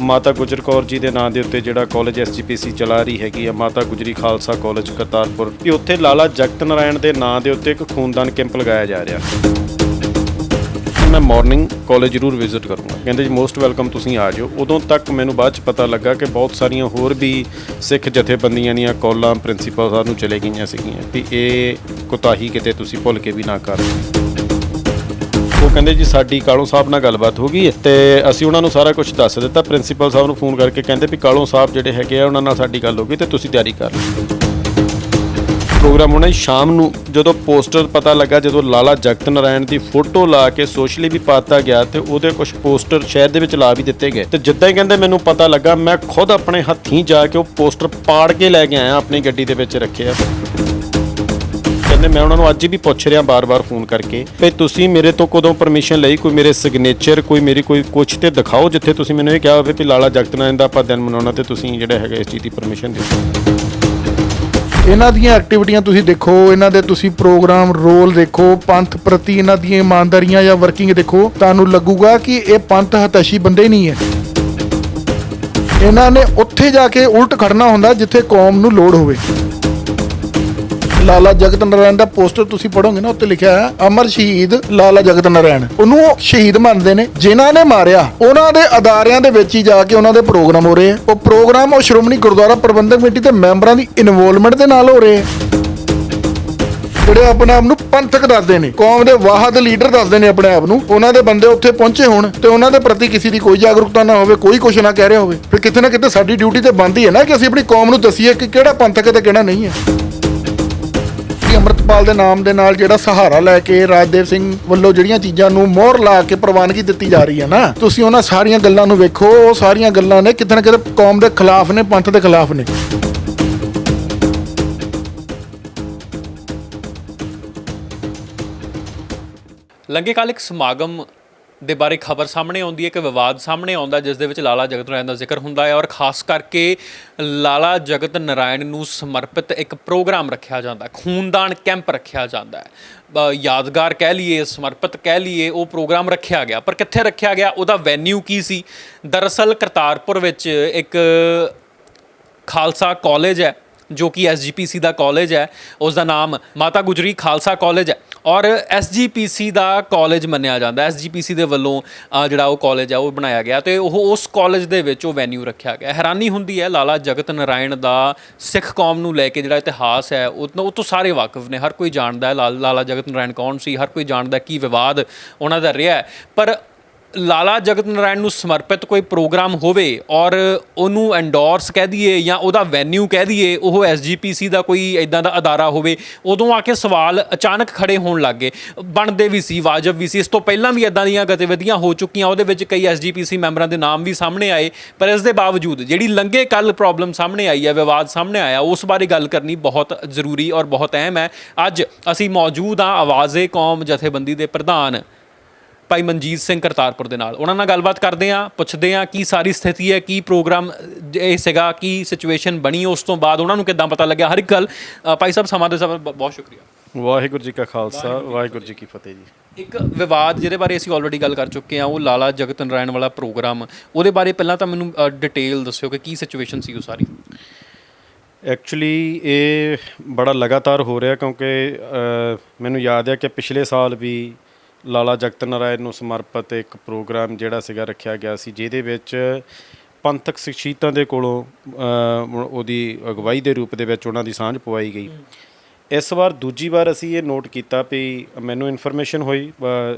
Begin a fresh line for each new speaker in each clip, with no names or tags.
ਮਾਤਾ ਗੁਜਰ ਕੌਰ ਜੀ ਦੇ ਨਾਂ ਦੇ ਉੱਤੇ ਜਿਹੜਾ ਕਾਲਜ ਐਸਜੀਪੀਸੀ ਚਲਾ ਰਹੀ ਹੈਗੀ ਆ, ਮਾਤਾ ਗੁਜਰੀ ਖਾਲਸਾ ਕਾਲਜ, ਕਰਤਾਰਪੁਰ। ਵੀ ਉੱਥੇ ਲਾਲਾ ਜਗਤ ਨਾਰਾਇਣ ਦੇ ਨਾਂ ਦੇ ਉੱਤੇ ਇੱਕ ਖੂਨਦਾਨ ਕੈਂਪ ਲਗਾਇਆ ਜਾ ਰਿਹਾ। ਮੈਂ ਮਾਰਨਿੰਗ ਕਾਲਜ ਜ਼ਰੂਰ ਵਿਜ਼ਿਟ ਕਰੂੰਗਾ। ਕਹਿੰਦੇ ਜੀ ਮੋਸਟ ਵੈਲਕਮ ਤੁਸੀਂ ਆ ਜਾਓ। ਉਦੋਂ ਤੱਕ ਮੈਨੂੰ ਬਾਅਦ ਚ ਪਤਾ ਲੱਗਾ ਕਿ ਬਹੁਤ ਸਾਰੀਆਂ ਹੋਰ ਵੀ ਸਿੱਖ ਜਥੇਬੰਦੀਆਂ ਦੀਆਂ ਕਾਲਾਂ, ਪ੍ਰਿੰਸੀਪਲ ਸਾਹਿਬ ਨੂੰ ਚਲੇ ਗਈਆਂ ਸੀਗੀਆਂ ਵੀ ਇਹ ਕੁਤਾਹੀ ਕਿਤੇ ਤੁਸੀਂ ਭੁੱਲ ਕੇ ਵੀ ਨਾ ਕਰ। ਉਹ ਕਹਿੰਦੇ ਜੀ ਸਾਡੀ ਕਾਲੋਂ ਸਾਹਿਬ ਨਾਲ ਗੱਲਬਾਤ ਹੋ ਗਈ ਹੈ ਤੇ ਅਸੀਂ ਉਹਨਾਂ ਨੂੰ ਸਾਰਾ ਕੁਝ ਦੱਸ ਦਿੱਤਾ। ਪ੍ਰਿੰਸੀਪਲ ਸਾਹਿਬ ਨੂੰ ਫੋਨ ਕਰਕੇ ਕਹਿੰਦੇ ਵੀ ਕਾਲੋਂ ਸਾਹਿਬ ਜਿਹੜੇ ਹੈਗੇ ਆ, ਉਹਨਾਂ ਨਾਲ ਸਾਡੀ ਗੱਲ ਹੋ ਗਈ ਤੇ ਤੁਸੀਂ ਤਿਆਰੀ ਕਰ ਲਓ। ਪ੍ਰੋਗਰਾਮ ਹੋਣਾ ਸ਼ਾਮ ਨੂੰ, ਜਦੋਂ ਪੋਸਟਰ ਪਤਾ ਲੱਗਾ, ਜਦੋਂ ਲਾਲਾ ਜਗਤ ਨਾਰਾਇਣ ਦੀ ਫੋਟੋ ਲਾ ਕੇ ਸੋਸ਼ਲੀ ਵੀ ਪਾਤਾ ਗਿਆ ਤੇ ਉਹਦੇ ਕੁਝ ਪੋਸਟਰ ਸ਼ਹਿਰ ਦੇ ਵਿੱਚ ਲਾ ਵੀ ਦਿੱਤੇ ਗਏ। ਤੇ ਜਿੱਦਾਂ ਹੀ ਕਹਿੰਦੇ ਮੈਨੂੰ ਪਤਾ ਲੱਗਾ, ਮੈਂ ਖੁਦ ਆਪਣੇ ਹੱਥੀਂ ਜਾ ਕੇ ਉਹ ਪੋਸਟਰ ਪਾੜ ਕੇ ਲੈ ਕੇ ਆਇਆ, ਆਪਣੀ ਗੱਡੀ ਦੇ ਵਿੱਚ ਰੱਖਿਆ। ਕਹਿੰਦੇ, ਮੈਂ ਉਹਨਾਂ ਨੂੰ ਅੱਜ ਵੀ ਪੁੱਛ ਰਿਹਾ ਬਾਰ-ਬਾਰ ਫੋਨ ਕਰਕੇ ਵੀ ਤੁਸੀਂ ਮੇਰੇ ਤੋਂ ਕਦੋਂ ਪਰਮਿਸ਼ਨ ਲਈ? ਕੋਈ ਮੇਰੇ ਸਿਗਨੇਚਰ ਕੋਈ ਮੇਰੀ ਕੋਈ ਕੁਛ ਤੇ ਦਿਖਾਓ ਜਿੱਥੇ ਤੁਸੀਂ ਮੈਨੂੰ ਇਹ ਕਿਹਾ ਹੋਵੇ ਵੀ ਲਾਲਾ ਜਗਤ ਨਾਰਾਇਣ ਦਾ ਆਪਾਂ ਦਿਨ ਮਨਾਉਣਾ ਤੇ ਤੁਸੀਂ ਜਿਹੜਾ ਹੈਗਾ ਇਸ ਚੀਜ਼ ਦੀ ਪਰਮਿਸ਼ਨ ਦਿਓ।
ਇਹਨਾਂ ਦੀਆਂ ਐਕਟੀਵਿਟੀਆਂ ਤੁਸੀਂ ਦੇਖੋ, ਇਹਨਾਂ ਦੇ ਤੁਸੀਂ ਪ੍ਰੋਗਰਾਮ ਰੋਲ ਦੇਖੋ, ਪੰਥ ਪ੍ਰਤੀ ਇਹਨਾਂ ਦੀਆਂ ਇਮਾਨਦਾਰੀਆਂ ਜਾਂ ਵਰਕਿੰਗ ਦੇਖੋ, ਤੁਹਾਨੂੰ ਲੱਗੂਗਾ ਕਿ ਇਹ ਪੰਥ ਹਤਸ਼ੀ ਬੰਦੇ ਨਹੀਂ ਹੈ। ਇਹਨਾਂ ਨੇ ਉੱਥੇ ਜਾ ਕੇ ਉਲਟ ਖੜਨਾ ਹੁੰਦਾ ਜਿੱਥੇ ਕੌਮ ਨੂੰ ਲੋੜ ਹੋਵੇ। ਲਾਲਾ ਜਗਤ ਨਾਰਾਇਣ ਦਾ ਪੋਸਟਰ ਤੁਸੀਂ ਪੜੋਗੇ ਨਾ, ਉੱਤੇ ਲਿਖਿਆ ਹੈ, ਅਮਰ ਸ਼ਹੀਦ ਲਾਲਾ ਜਗਤ ਨਾਰਾਇਣ। ਉਹਨੂੰ ਸ਼ਹੀਦ ਮੰਨਦੇ ਨੇ, ਜਿਨ੍ਹਾਂ ਨੇ ਮਾਰਿਆ, ਉਹਨਾਂ ਦੇ ਅਦਾਰਿਆਂ ਦੇ ਵਿੱਚ ਹੀ ਜਾ ਕੇ ਉਹਨਾਂ ਦੇ ਪ੍ਰੋਗਰਾਮ ਹੋ ਰਹੇ ਆ। ਉਹ ਪ੍ਰੋਗਰਾਮ ਉਹ ਸ਼੍ਰੋਮਣੀ ਗੁਰਦੁਆਰਾ ਪ੍ਰਬੰਧਕ ਕਮੇਟੀ ਤੇ ਮੈਂਬਰਾਂ ਦੀ ਇਨਵੋਲਵਮੈਂਟ ਦੇ ਨਾਲ ਹੋ ਰਹੇ ਆ। ਜਿਹੜੇ ਆਪਣੇ ਆਪ ਨੂੰ ਪੰਥਕ ਦੱਸਦੇ ਨੇ, ਕੌਮ ਦੇ ਵਾਹਦ ਲੀਡਰ ਦੱਸਦੇ ਨੇ ਆਪਣੇ ਆਪ ਨੂੰ, ਉਹਨਾਂ ਦੇ ਬੰਦੇ ਉੱਥੇ ਪਹੁੰਚੇ ਹੋਣ ਤੇ ਉਹਨਾਂ ਦੇ ਪ੍ਰਤੀ ਕਿਸੇ ਦੀ ਕੋਈ ਜਾਗਰੂਕਤਾ ਨਾ ਹੋਵੇ, ਕੋਈ ਕੁਛ ਨਾ ਕਹਿ ਰਿਹਾ ਹੋਵੇ। ਫਿਰ ਕਿਤੇ ਨਾ ਕਿਤੇ ਸਾਡੀ ਡਿਊਟੀ ਤੇ ਬਣਦੀ ਹੈ ਨਾ ਕਿ ਅਸੀਂ ਆਪਣੀ ਕੌਮ ਨੂੰ ਦੱਸੀਏ ਕਿ ਕਿਹੜਾ ਪੰਥਕ ਹੈ ਤੇ ਕਿਹੜਾ ਨਹੀਂ ਹੈ। ਕਿ ਅੰਮ੍ਰਿਤਪਾਲ ਦੇ ਨਾਮ ਦੇ ਨਾਲ ਜਿਹੜਾ ਸਹਾਰਾ ਲੈ ਕੇ ਰਾਜਦੇਵ ਸਿੰਘ ਵੱਲੋਂ ਜਿਹੜੀਆਂ ਚੀਜ਼ਾਂ ਨੂੰ ਮੋਹਰ ਲਾ ਕੇ ਪ੍ਰਵਾਨਗੀ ਦਿੱਤੀ ਜਾ ਰਹੀ ਹੈ ਨਾ, ਤੁਸੀਂ ਉਹਨਾਂ ਸਾਰੀਆਂ ਗੱਲਾਂ ਨੂੰ ਵੇਖੋ, ਉਹ ਸਾਰੀਆਂ ਗੱਲਾਂ ਨੇ ਕਿਤੇ ਨਾ ਕਿਤੇ ਕੌਮ ਦੇ ਖਿਲਾਫ ਨੇ, ਪੰਥ ਦੇ ਖਿਲਾਫ ਨੇ।
ਲੰਗੇ ਕਾਲ ਇੱਕ ਸਮਾਗਮ ਦੇ ਬਾਰੇ ਖਬਰ ਸਾਹਮਣੇ ਆਉਂਦੀ ਹੈ ਕਿ ਵਿਵਾਦ ਸਾਹਮਣੇ ਆਉਂਦਾ, ਜਿਸ ਦੇ ਵਿੱਚ ਲਾਲਾ ਜਗਤ ਨਾਰਾਇਣ ਦਾ ਜ਼ਿਕਰ ਹੁੰਦਾ ਹੈ ਔਰ ਖਾਸ ਕਰਕੇ ਲਾਲਾ ਜਗਤ ਨਾਰਾਇਣ ਨੂੰ ਸਮਰਪਿਤ ਇੱਕ ਪ੍ਰੋਗਰਾਮ ਰੱਖਿਆ ਜਾਂਦਾ ਖੂਨਦਾਨ ਕੈਂਪ ਰੱਖਿਆ ਜਾਂਦਾ ਹੈ। ਯਾਦਗਾਰ ਕਹਿ ਲਈਏ, ਸਮਰਪਿਤ ਕਹਿ ਲਈਏ, ਉਹ ਪ੍ਰੋਗਰਾਮ ਰੱਖਿਆ ਗਿਆ। ਪਰ ਕਿੱਥੇ ਰੱਖਿਆ ਗਿਆ? ਉਹਦਾ ਵੈਨਿਊ ਕੀ ਸੀ? ਦਰਅਸਲ ਕਰਤਾਰਪੁਰ ਵਿੱਚ ਇੱਕ ਖਾਲਸਾ ਕਾਲਜ ਹੈ, ਜੋ ਕਿ ਐਸਜੀਪੀਸੀ ਦਾ ਕਾਲਜ ਹੈ ਉਸ ਦਾ ਨਾਮ ਮਾਤਾ ਗੁਜਰੀ ਖਾਲਸਾ ਕਾਲਜ ਹੈ। ਔਰ ਐਸਜੀਪੀਸੀ ਦਾ ਕਾਲਜ ਮੰਨਿਆ ਜਾਂਦਾ। ਐਸਜੀਪੀਸੀ ਦੇ ਵੱਲੋਂ ਜਿਹੜਾ ਉਹ ਕਾਲਜ ਹੈ ਉਹ ਬਣਾਇਆ ਗਿਆ ਤੇ ਉਹ ਉਸ ਕਾਲਜ ਦੇ ਵਿੱਚ ਉਹ ਵੈਨਿਊ ਰੱਖਿਆ ਗਿਆ। ਹੈਰਾਨੀ ਹੁੰਦੀ ਹੈ, ਲਾਲਾ ਜਗਤ ਨਾਰਾਇਣ ਦਾ ਸਿੱਖ ਕੌਮ ਨੂੰ ਲੈ ਕੇ ਜਿਹੜਾ ਇਤਿਹਾਸ ਹੈ, ਉਹ ਤੋਂ ਸਾਰੇ ਵਾਕਿਫ ਨੇ, ਹਰ ਕੋਈ ਜਾਣਦਾ ਹੈ ਲਾਲਾ ਜਗਤ ਨਾਰਾਇਣ ਕੌਣ ਸੀ, ਹਰ ਕੋਈ ਜਾਣਦਾ ਕੀ ਵਿਵਾਦ ਉਹਨਾਂ ਦਾ ਰਿਹਾ ਪਰ ਲਾਲਾ ਜਗਤ ਨਾਰਾਇਣ ਨੂੰ ਸਮਰਪਿਤ ਕੋਈ ਪ੍ਰੋਗਰਾਮ ਹੋਵੇ ਔਰ ਉਹਨੂੰ ਐਂਡੋਰਸ ਕਹਿ ਦਈਏ ਜਾਂ ਉਹਦਾ ਵੈਨਿਊ ਕਹਿ ਦਈਏ, ਉਹ ਐਸਜੀਪੀਸੀ ਦਾ ਕੋਈ ਇਦਾਂ ਦਾ ਅਦਾਰਾ ਹੋਵੇ, ਉਦੋਂ ਆ ਕੇ ਸਵਾਲ ਅਚਾਨਕ ਖੜੇ ਹੋਣ ਲੱਗੇ ਬਣਦੇ ਵੀ ਸੀ, ਵਾਜਬ ਵੀ ਸੀ। ਇਸ ਤੋਂ ਪਹਿਲਾਂ ਵੀ ਇਦਾਂ ਦੀਆਂ ਗਤੀਵਿਧੀਆਂ ਹੋ ਚੁੱਕੀਆਂ, ਉਹਦੇ ਵਿੱਚ ਕਈ ਐਸਜੀਪੀਸੀ ਮੈਂਬਰਾਂ ਦੇ ਨਾਮ ਵੀ ਸਾਹਮਣੇ ਆਏ, ਪਰ ਇਸ ਦੇ ਬਾਵਜੂਦ ਜਿਹੜੀ ਲੰਗੇ ਕੱਲ ਪ੍ਰੋਬਲਮ ਸਾਹਮਣੇ ਆਈ ਹੈ, ਵਿਵਾਦ ਸਾਹਮਣੇ ਆਇਆ, ਉਸ ਬਾਰੇ ਗੱਲ ਕਰਨੀ ਬਹੁਤ ਜ਼ਰੂਰੀ ਔਰ ਬਹੁਤ ਅਹਿਮ ਹੈ। ਅੱਜ ਅਸੀਂ ਮੌਜੂਦ ਹਾਂ ਆਵਾਜ਼ੇ ਕੌਮ ਜਥੇਬੰਦੀ ਦੇ ਪ੍ਰਧਾਨ ਭਾਈ ਮਨਜੀਤ ਸਿੰਘ ਕਰਤਾਰਪੁਰ ਦੇ ਨਾਲ। ਉਹਨਾਂ ਨਾਲ ਗੱਲਬਾਤ ਕਰਦੇ ਆ ਪੁੱਛਦੇ ਆ ਕੀ ਸਾਰੀ ਸਥਿਤੀ ਹੈ ਕੀ ਪ੍ਰੋਗਰਾਮ ਇਹ ਸੀਗਾ ਕੀ ਸਿਚੁਏਸ਼ਨ ਬਣੀ ਉਸ ਤੋਂ ਬਾਅਦ ਉਹਨਾਂ ਨੂੰ ਕਿਦਾਂ ਪਤਾ ਲੱਗਿਆ? ਹਰ ਇੱਕ ਗੱਲ ਭਾਈ ਸਾਹਿਬ ਸਮਾਂ ਦੇ ਸਭ ਬਹੁਤ ਸ਼ੁਕਰੀਆ।
ਵਾਹਿਗੁਰੂ ਜੀ ਕਾ ਖਾਲਸਾ ਵਾਹਿਗੁਰੂ ਜੀ ਕੀ ਫਤਿਹ। ਜੀ।
ਇੱਕ ਵਿਵਾਦ ਜਿਹਦੇ ਬਾਰੇ ਅਸੀਂ ਆਲਰੇਡੀ ਗੱਲ ਕਰ ਚੁੱਕੇ ਆ ਉਹ ਲਾਲਾ ਜਗਤ ਨਾਰਾਇਣ ਵਾਲਾ ਪ੍ਰੋਗਰਾਮ। ਉਹਦੇ ਬਾਰੇ ਪਹਿਲਾਂ ਤਾਂ ਮੈਨੂੰ ਡਿਟੇਲ ਦੱਸਿਓ ਕਿ ਕੀ ਸਿਚੁਏਸ਼ਨ ਸੀ ਉਹ ਸਾਰੀ।
ਐਕਚੁਅਲੀ ਇਹ ਬੜਾ ਲਗਾਤਾਰ ਹੋ ਰਿਹਾ ਕਿਉਂਕਿ ਮੈਨੂੰ ਯਾਦ ਹੈ ਕਿ ਪਿਛਲੇ ਸਾਲ ਵੀ ਲਾਲਾ ਜਗਤ ਨਾਰਾਇਣ ਨੂੰ ਸਮਰਪਿਤ ਇੱਕ ਪ੍ਰੋਗਰਾਮ ਜਿਹੜਾ ਸੀਗਾ ਰੱਖਿਆ ਗਿਆ ਸੀ ਜਿਹਦੇ ਵਿੱਚ ਪੰਥਕ ਸ਼ਖਸੀਅਤਾਂ ਦੇ ਕੋਲੋਂ ਉਹਦੀ ਅਗਵਾਈ ਦੇ ਰੂਪ ਦੇ ਵਿੱਚ ਉਹਨਾਂ ਦੀ ਸਾਂਝ ਪਵਾਈ ਗਈ। ਇਸ ਵਾਰ ਦੂਜੀ ਵਾਰ ਅਸੀਂ ਇਹ ਨੋਟ ਕੀਤਾ ਵੀ ਮੈਨੂੰ ਇਨਫੋਰਮੇਸ਼ਨ ਹੋਈ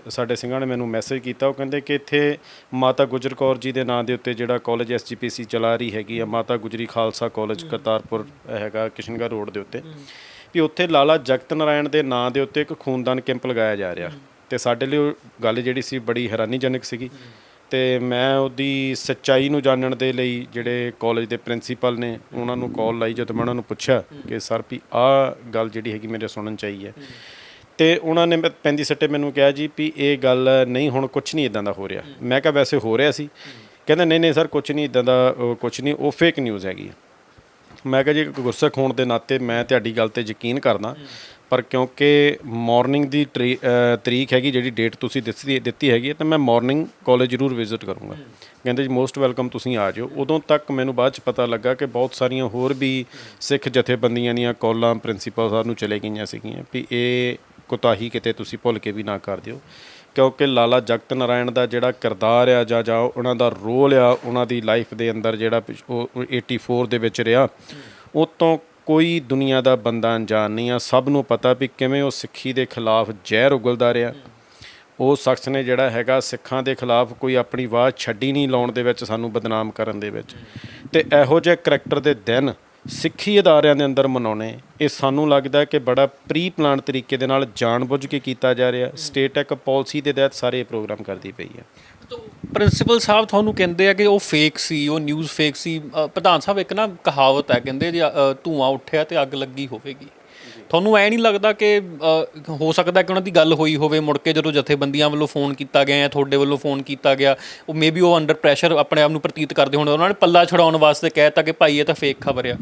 ਸਾਡੇ ਸਿੰਘਾਂ ਨੇ ਮੈਨੂੰ ਮੈਸੇਜ ਕੀਤਾ। ਉਹ ਕਹਿੰਦੇ ਕਿ ਇੱਥੇ ਮਾਤਾ ਗੁਜਰ ਕੌਰ ਜੀ ਦੇ ਨਾਂ ਦੇ ਉੱਤੇ ਜਿਹੜਾ ਕਾਲਜ ਐਸਜੀਪੀਸੀ ਚਲਾ ਰਹੀ ਹੈਗੀ ਆ ਮਾਤਾ ਗੁਜਰੀ ਖਾਲਸਾ ਕਾਲਜ ਕਰਤਾਰਪੁਰ ਹੈਗਾ ਕਿਸ਼ਨਗੜ੍ਹ ਰੋਡ ਦੇ ਉੱਤੇ। ਵੀ ਉੱਥੇ ਲਾਲਾ ਜਗਤ ਨਾਰਾਇਣ ਦੇ ਨਾਂ ਦੇ ਉੱਤੇ ਇੱਕ ਖੂਨਦਾਨ ਕੈਂਪ ਲਗਾਇਆ ਜਾ ਰਿਹਾ। ਤੇ ਸਾਡੇ ਲਈ ਉਹ ਗੱਲ ਜਿਹੜੀ ਸੀ ਬੜੀ ਹੈਰਾਨੀਜਨਕ ਸੀਗੀ। ਤੇ ਮੈਂ ਉਹਦੀ ਸੱਚਾਈ ਨੂੰ ਜਾਣਨ ਦੇ ਲਈ ਜਿਹੜੇ ਕਾਲਜ ਦੇ ਪ੍ਰਿੰਸੀਪਲ ਨੇ, ਉਹਨਾਂ ਨੂੰ ਕਾਲ ਲਾਈ ਜਦੋਂ ਮੈਂ ਉਹਨਾਂ ਨੂੰ ਪੁੱਛਿਆ ਕਿ, ਸਰ, ਵੀ ਆਹ ਗੱਲ ਜਿਹੜੀ ਹੈਗੀ ਮੇਰੇ ਸੁਣਨ ਚ ਹੈ। ਤੇ ਉਹਨਾਂ ਨੇ ਮੈਂ- ਪੈਂਦੀ ਸੱਟੇ ਮੈਨੂੰ ਕਿਹਾ ਜੀ ਵੀ ਇਹ ਗੱਲ ਨਹੀਂ, ਹੁਣ ਕੁਝ ਨਹੀਂ ਇਦਾਂ ਦਾ ਹੋ ਰਿਹਾ। ਮੈਂ ਕਿਹਾ, ਵੈਸੇ ਹੋ ਰਿਹਾ ਸੀ। ਕਹਿੰਦਾ, ਨਹੀਂ ਨਹੀਂ, ਸਰ ਕੁਝ ਨਹੀਂ ਇਦਾਂ ਦਾ ਕੁਝ ਨਹੀਂ, ਉਹ ਫੇਕ ਨਿਊਜ਼ ਹੈਗੀ ਮੈਂ ਕਿਹਾ, ਜੀ ਇੱਕ ਗੁਰਸਿੱਖ ਹੋਣ ਦੇ ਨਾਤੇ ਮੈਂ ਤੁਹਾਡੀ ਗੱਲ ਤੇ ਯਕੀਨ ਕਰਦਾ ਪਰ ਕਿਉਂਕਿ ਮਾਰਨਿੰਗ ਦੀ ਟਰੀ- ਤਰੀਕ ਹੈਗੀ ਜਿਹੜੀ ਡੇਟ ਤੁਸੀਂ ਦਿੱਤੀ ਦਿੱਤੀ ਹੈਗੀ ਹੈ, ਤਾਂ ਮੈਂ ਮਾਰਨਿੰਗ ਕਾਲਜ ਜ਼ਰੂਰ ਵਿਜ਼ਿਟ ਕਰੂੰਗਾ। ਕਹਿੰਦੇ ਜੀ ਮੋਸਟ ਵੈਲਕਮ ਤੁਸੀਂ ਆ ਜਾਓ। ਉਦੋਂ ਤੱਕ ਮੈਨੂੰ ਬਾਅਦ ਚ ਪਤਾ ਲੱਗਾ ਕਿ ਬਹੁਤ ਸਾਰੀਆਂ ਹੋਰ ਵੀ ਸਿੱਖ ਜਥੇਬੰਦੀਆਂ ਦੀਆਂ ਕਾਲਾਂ ਪ੍ਰਿੰਸੀਪਲ ਸਾਹਿਬ ਨੂੰ ਚਲੇ ਗਈਆਂ ਸੀਗੀਆਂ ਵੀ ਇਹ ਕੁਤਾਹੀ ਕਿਤੇ ਤੁਸੀਂ ਭੁੱਲ ਕੇ ਵੀ ਨਾ ਕਰ ਦਿਓ। ਕਿਉਂਕਿ ਲਾਲਾ ਜਗਤ ਨਾਰਾਇਣ ਦਾ ਜਿਹੜਾ ਕਿਰਦਾਰ ਆ ਜਾਂ ਜਾਂ ਉਹਨਾਂ ਦਾ ਰੋਲ ਆ, ਉਹਨਾਂ ਦੀ ਲਾਈਫ ਦੇ ਅੰਦਰ ਜਿਹੜਾ ਪਿਛ- ਉਹ 84 ਦੇ ਵਿੱਚ ਰਿਹਾ ਉਹ ਤੋਂ ਕੋਈ ਦੁਨੀਆ ਦਾ ਬੰਦਾ ਅਣਜਾਣ ਨਹੀਂ ਆ। ਸਭ ਨੂੰ ਪਤਾ ਵੀ ਕਿਵੇਂ ਉਹ ਸਿੱਖੀ ਦੇ ਖਿਲਾਫ ਜ਼ਹਿਰ ਉਗਲਦਾ ਰਿਹਾ। ਉਹ ਸ਼ਖਸ ਨੇ ਜਿਹੜਾ ਹੈਗਾ ਸਿੱਖਾਂ ਦੇ ਖਿਲਾਫ ਕੋਈ ਆਪਣੀ ਆਵਾਜ਼ ਛੱਡੀ ਨਹੀਂ ਲਾਉਣ ਦੇ ਵਿੱਚ ਸਾਨੂੰ ਬਦਨਾਮ ਕਰਨ ਦੇ ਵਿੱਚ। ਤੇ ਇਹੋ ਜਿਹੇ ਕਰੈਕਟਰ ਦੇ ਦਿਨ ਸਿੱਖੀ ਅਦਾਰਿਆਂ ਦੇ ਅੰਦਰ ਮਨਾਉਣੇ, ਇਹ ਸਾਨੂੰ ਲੱਗਦਾ ਕਿ ਬੜਾ ਪ੍ਰੀ ਪਲਾਨ ਤਰੀਕੇ ਦੇ ਨਾਲ ਜਾਣਬੁੱਝ ਕੇ ਕੀਤਾ ਜਾ ਰਿਹਾ। ਸਟੇਟ ਇੱਕ ਪਾਲਿਸੀ ਦੇ ਤਹਿਤ ਸਾਰੇ ਇਹ ਪ੍ਰੋਗਰਾਮ ਕਰਦੀ ਪਈ ਹੈ।
ਪ੍ਰਿੰਸੀਪਲ ਸਾਹਿਬ ਤੁਹਾਨੂੰ ਕਹਿੰਦੇ ਆ ਕਿ ਉਹ ਫੇਕ ਸੀ ਉਹ ਨਿਊਜ਼ ਫੇਕ ਸੀ। ਅ, ਪ੍ਰਧਾਨ ਸਾਹਿਬ ਇੱਕ ਨਾ ਕਹਾਵਤ ਹੈ ਕਹਿੰਦੇ ਜੇ ਅ, ਧੂੰਆਂ ਉੱਠਿਆ ਤੇ ਅੱਗ ਲੱਗੀ ਹੋਵੇਗੀ। ਤੁਹਾਨੂੰ ਐ ਨਹੀਂ ਲੱਗਦਾ ਕਿ ਅ, ਹੋ ਸਕਦਾ ਕਿ ਉਹਨਾਂ ਦੀ ਗੱਲ ਹੋਈ ਹੋਵੇ ਮੁੜ ਕੇ ਜਦੋਂ ਜਥੇਬੰਦੀਆਂ ਵੱਲੋਂ ਫੋਨ ਕੀਤਾ ਗਿਆ ਜਾਂ ਤੁਹਾਡੇ ਵੱਲੋਂ ਫੋਨ ਕੀਤਾ ਗਿਆ ਉਹ ਮੇਬੀ ਉਹ ਅੰਡਰ ਪ੍ਰੈਸ਼ਰ ਆਪਣੇ ਆਪ ਨੂੰ ਪ੍ਰਤੀਤ ਕਰਦੇ ਹੋਣ ਉਹਨਾਂ ਨੇ ਪੱਲਾ ਛਡਾਉਣ ਵਾਸਤੇ ਕਹਿਤਾ ਕਿ ਭਾਈ ਇਹ ਤਾਂ ਫੇਕ ਖਬਰ ਆ।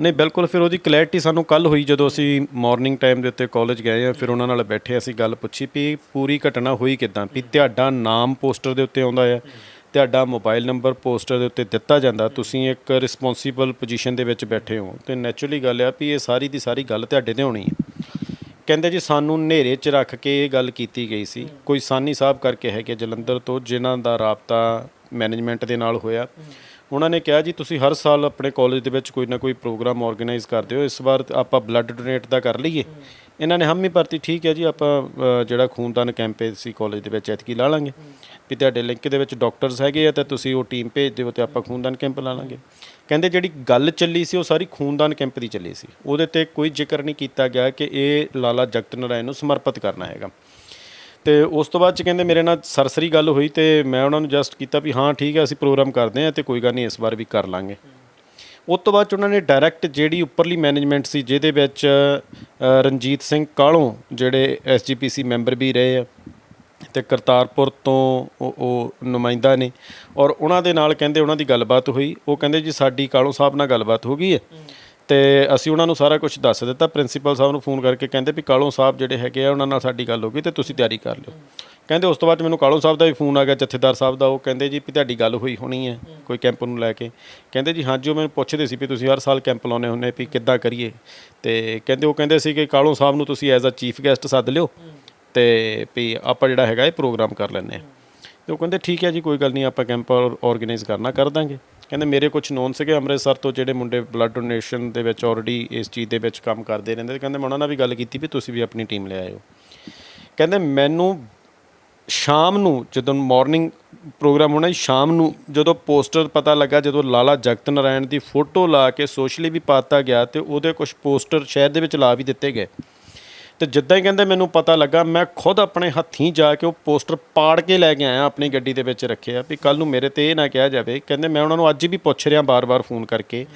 ਨਹੀਂ, ਬਿਲਕੁਲ ਫਿਰ ਉਹਦੀ ਕਲੈਰਿਟੀ ਸਾਨੂੰ ਕੱਲ ਹੋਈ ਜਦੋਂ ਅਸੀਂ ਮਾਰਨਿੰਗ ਟਾਈਮ ਦੇ ਉੱਤੇ ਕਾਲਜ ਗਏ ਆ ਫਿਰ ਉਹਨਾਂ ਨਾਲ ਬੈਠੇ ਅਸੀਂ ਗੱਲ ਪੁੱਛੀ ਵੀ ਪੂਰੀ ਘਟਨਾ ਹੋਈ ਕਿਦਾਂ? ਵੀ ਤੁਹਾਡਾ ਨਾਮ ਪੋਸਟਰ ਦੇ ਉੱਤੇ ਆਉਂਦਾ ਹੈ, ਤੁਹਾਡਾ ਮੋਬਾਈਲ ਨੰਬਰ ਪੋਸਟਰ ਦੇ ਉੱਤੇ ਦਿੱਤਾ ਜਾਂਦਾ, ਤੁਸੀਂ ਇੱਕ ਰਿਸਪੌਂਸੀਬਲ ਪੋਜੀਸ਼ਨ ਦੇ ਵਿੱਚ ਬੈਠੇ ਹੋ, ਤੇ ਨੈਚੁਰਲੀ ਗੱਲ ਆ ਵੀ ਇਹ ਸਾਰੀ ਦੀ ਸਾਰੀ ਗੱਲ ਤੁਹਾਡੇ ਤੇ ਹੋਣੀ ਹੈ। ਕਹਿੰਦੇ ਜੀ, ਸਾਨੂੰ ਹਨੇਰੇ 'ਚ ਰੱਖ ਕੇ ਇਹ ਗੱਲ ਕੀਤੀ ਗਈ ਸੀ। ਕੋਈ ਸਾਨੀ ਸਾਹਿਬ ਕਰਕੇ ਹੈਗੇ ਜਲੰਧਰ ਤੋਂ, ਜਿਨ੍ਹਾਂ ਦਾ ਰਾਬਤਾ ਮੈਨੇਜਮੈਂਟ ਦੇ ਨਾਲ ਹੋਇਆ। ਉਹਨਾਂ ਨੇ ਕਿਹਾ ਜੀ, ਤੁਸੀਂ ਹਰ ਸਾਲ ਆਪਣੇ ਕਾਲਜ ਦੇ ਵਿੱਚ ਕੋਈ ਨਾ ਕੋਈ ਪ੍ਰੋਗਰਾਮ ਆਰਗੇਨਾਈਜ਼ ਕਰਦੇ ਹੋ, ਇਸ ਵਾਰ ਆਪਾਂ ਬਲੱਡ ਡੋਨੇਟ ਦਾ ਕਰ ਲਈਏ। ਇਹਨਾਂ ਨੇ ਹਮੀ ਭਰਤੀ, ਠੀਕ ਹੈ ਜੀ, ਆਪਾਂ ਜਿਹੜਾ ਖੂਨਦਾਨ ਕੈਂਪ ਸੀ ਕਾਲਜ ਦੇ ਵਿੱਚ ਐਤਕੀ ਲਾ ਲਾਂਗੇ। ਵੀ ਤੁਹਾਡੇ ਲਿੰਕ ਦੇ ਵਿੱਚ ਡਾਕਟਰਸ ਹੈਗੇ ਆ, ਤਾਂ ਤੁਸੀਂ ਉਹ ਟੀਮ ਭੇਜ ਦਿਓ ਤੇ ਆਪਾਂ ਖੂਨਦਾਨ ਕੈਂਪ ਲਾ ਲਾਂਗੇ। ਕਹਿੰਦੇ ਜਿਹੜੀ ਗੱਲ ਚੱਲੀ ਸੀ, ਉਹ ਸਾਰੀ ਖੂਨਦਾਨ ਕੈਂਪ ਦੀ ਚੱਲੀ ਸੀ। ਉਹਦੇ ਤੇ ਕੋਈ ਜ਼ਿਕਰ ਨਹੀਂ ਕੀਤਾ ਗਿਆ ਕਿ ਇਹ ਲਾਲਾ ਜਗਤ ਨਾਰਾਇਣ ਨੂੰ ਸਮਰਪਿਤ ਕਰਨਾ ਹੈਗਾ। ਤੇ ਉਸ ਤੋਂ ਬਾਅਦ ਚ ਕਹਿੰਦੇ ਮੇਰੇ ਨਾਲ ਸਰਸਰੀ ਗੱਲ ਹੋਈ ਤੇ ਮੈਂ ਉਹਨਾਂ ਨੂੰ ਜਸਟ ਕੀਤਾ ਵੀ ਹਾਂ, ਠੀਕ ਹੈ, ਅਸੀਂ ਪ੍ਰੋਗਰਾਮ ਕਰਦੇ ਹਾਂ ਤੇ ਕੋਈ ਗੱਲ ਨਹੀਂ, ਇਸ ਵਾਰ ਵੀ ਕਰ ਲਾਂਗੇ। ਉਸ ਤੋਂ ਬਾਅਦ 'ਚ ਉਹਨਾਂ ਨੇ ਡਾਇਰੈਕਟ ਜਿਹੜੀ ਉੱਪਰਲੀ ਮੈਨੇਜਮੈਂਟ ਸੀ, ਜਿਹਦੇ ਵਿੱਚ ਰਣਜੀਤ ਸਿੰਘ ਕਾਲੋਂ ਜਿਹੜੇ ਐਸਜੀਪੀਸੀ ਮੈਂਬਰ ਵੀ ਰਹੇ ਆ ਤੇ ਕਰਤਾਰਪੁਰ ਤੋਂ ਉਹ ਨੁਮਾਇੰਦਾ ਨੇ ਔਰ ਉਹਨਾਂ ਦੇ ਨਾਲ ਕਹਿੰਦੇ ਉਹਨਾਂ ਦੀ ਗੱਲਬਾਤ ਹੋਈ। ਉਹ ਕਹਿੰਦੇ ਜੀ ਸਾਡੀ ਕਾਲੋਂ ਸਾਹਿਬ ਨਾਲ ਗੱਲਬਾਤ ਹੋ ਗਈ ਹੈ? ਤੇ ਅਸੀਂ ਉਹਨਾਂ ਨੂੰ ਸਾਰਾ ਕੁਝ ਦੱਸ ਦਿੱਤਾ। ਪ੍ਰਿੰਸੀਪਲ ਸਾਹਿਬ ਨੂੰ ਫੋਨ ਕਰਕੇ ਕਹਿੰਦੇ ਵੀ ਕਾਲੋਂ ਸਾਹਿਬ ਜਿਹੜੇ ਹੈਗੇ ਆ, ਉਹਨਾਂ ਨਾਲ ਸਾਡੀ ਗੱਲ ਹੋ ਗਈ ਤੇ ਤੁਸੀਂ ਤਿਆਰੀ ਕਰ ਲਿਓ। ਕਹਿੰਦੇ ਉਸ ਤੋਂ ਬਾਅਦ ਮੈਨੂੰ ਕਾਲੋਂ ਸਾਹਿਬ ਦਾ ਵੀ ਫੋਨ ਆ ਗਿਆ, ਜਥੇਦਾਰ ਸਾਹਿਬ ਦਾ। ਉਹ ਕਹਿੰਦੇ ਜੀ ਵੀ ਤੁਹਾਡੀ ਗੱਲ ਹੋਈ ਹੋਣੀ ਹੈ ਕੋਈ ਕੈਂਪ ਨੂੰ ਲੈ ਕੇ। ਕਹਿੰਦੇ ਜੀ, ਹਾਂਜੀ, ਉਹ ਮੈਨੂੰ ਪੁੱਛਦੇ ਸੀ ਵੀ ਤੁਸੀਂ ਹਰ ਸਾਲ ਕੈਂਪ ਲਾਉਨੇ ਹੁੰਦੇ ਵੀ ਕਿੱਦਾਂ ਕਰੀਏ। ਤੇ ਕਹਿੰਦੇ, ਉਹ ਕਹਿੰਦੇ ਸੀ ਕਿ ਕਾਲੋਂ ਸਾਹਿਬ ਨੂੰ ਤੁਸੀਂ ਐਜ਼ ਅ ਚੀਫ ਗੈਸਟ ਸੱਦ ਲਿਓ ਤੇ ਵੀ ਆਪਾਂ ਜਿਹੜਾ ਹੈਗਾ ਇਹ ਪ੍ਰੋਗਰਾਮ ਕਰ ਲੈਂਦੇ ਹਾਂ। ਤੇ ਉਹ ਕਹਿੰਦੇ, ਠੀਕ ਹੈ ਜੀ, ਕੋਈ ਗੱਲ ਨਹੀਂ, ਆਪਾਂ ਕੈਂਪ ਆਰਗੇਨਾਈਜ਼ ਕਰਨਾ, ਕਰ ਦਾਂਗੇ। ਕਹਿੰਦੇ ਮੇਰੇ ਕੁਝ ਨੋਨ ਸੀਗੇ ਅੰਮ੍ਰਿਤਸਰ ਤੋਂ ਜਿਹੜੇ ਮੁੰਡੇ ਬਲੱਡ ਡੋਨੇਸ਼ਨ ਦੇ ਵਿੱਚ ਆਲਰੇਡੀ ਇਸ ਚੀਜ਼ ਦੇ ਵਿੱਚ ਕੰਮ ਕਰਦੇ ਰਹਿੰਦੇ ਤੇ ਕਹਿੰਦੇ ਮੈਂ ਉਹਨਾਂ ਨਾਲ ਵੀ ਗੱਲ ਕੀਤੀ ਵੀ ਤੁਸੀਂ ਵੀ ਆਪਣੀ ਟੀਮ ਲੈ ਆਇਓ। ਕਹਿੰਦੇ ਮੈਨੂੰ ਸ਼ਾਮ ਨੂੰ ਜਦੋਂ ਮਾਰਨਿੰਗ ਪ੍ਰੋਗਰਾਮ ਹੋਣਾ ਸ਼ਾਮ ਨੂੰ ਜਦੋਂ ਪੋਸਟਰ ਪਤਾ ਲੱਗਾ, ਜਦੋਂ ਲਾਲਾ ਜਗਤ ਨਾਰਾਇਣ ਦੀ ਫੋਟੋ ਲਾ ਕੇ ਸੋਸ਼ਲੀ ਵੀ ਪਾਤਾ ਗਿਆ ਤੇ ਉਹਦੇ ਕੁਝ ਪੋਸਟਰ ਸ਼ਹਿਰ ਦੇ ਵਿੱਚ ਲਾ ਵੀ ਦਿੱਤੇ ਗਏ। ਤੇ ਜਿੱਦਾਂ ਹੀ ਕਹਿੰਦੇ ਮੈਨੂੰ ਪਤਾ ਲੱਗਾ, ਮੈਂ ਖੁਦ ਆਪਣੇ ਹੱਥੀਂ ਜਾ ਕੇ ਉਹ ਪੋਸਟਰ ਪਾੜ ਕੇ ਲੈ ਕੇ ਆਇਆ ਆਪਣੀ ਗੱਡੀ ਦੇ ਵਿੱਚ ਰੱਖਿਆ ਵੀ ਕੱਲ ਨੂੰ ਮੇਰੇ ਤੇ ਇਹ ਨਾ ਕਿਹਾ ਜਾਵੇ। ਕਹਿੰਦੇ ਮੈਂ ਉਹਨਾਂ ਨੂੰ ਅੱਜ ਵੀ ਪੁੱਛ ਰਿਹਾ ਬਾਰ-ਬਾਰ ਫੋਨ ਕਰਕੇ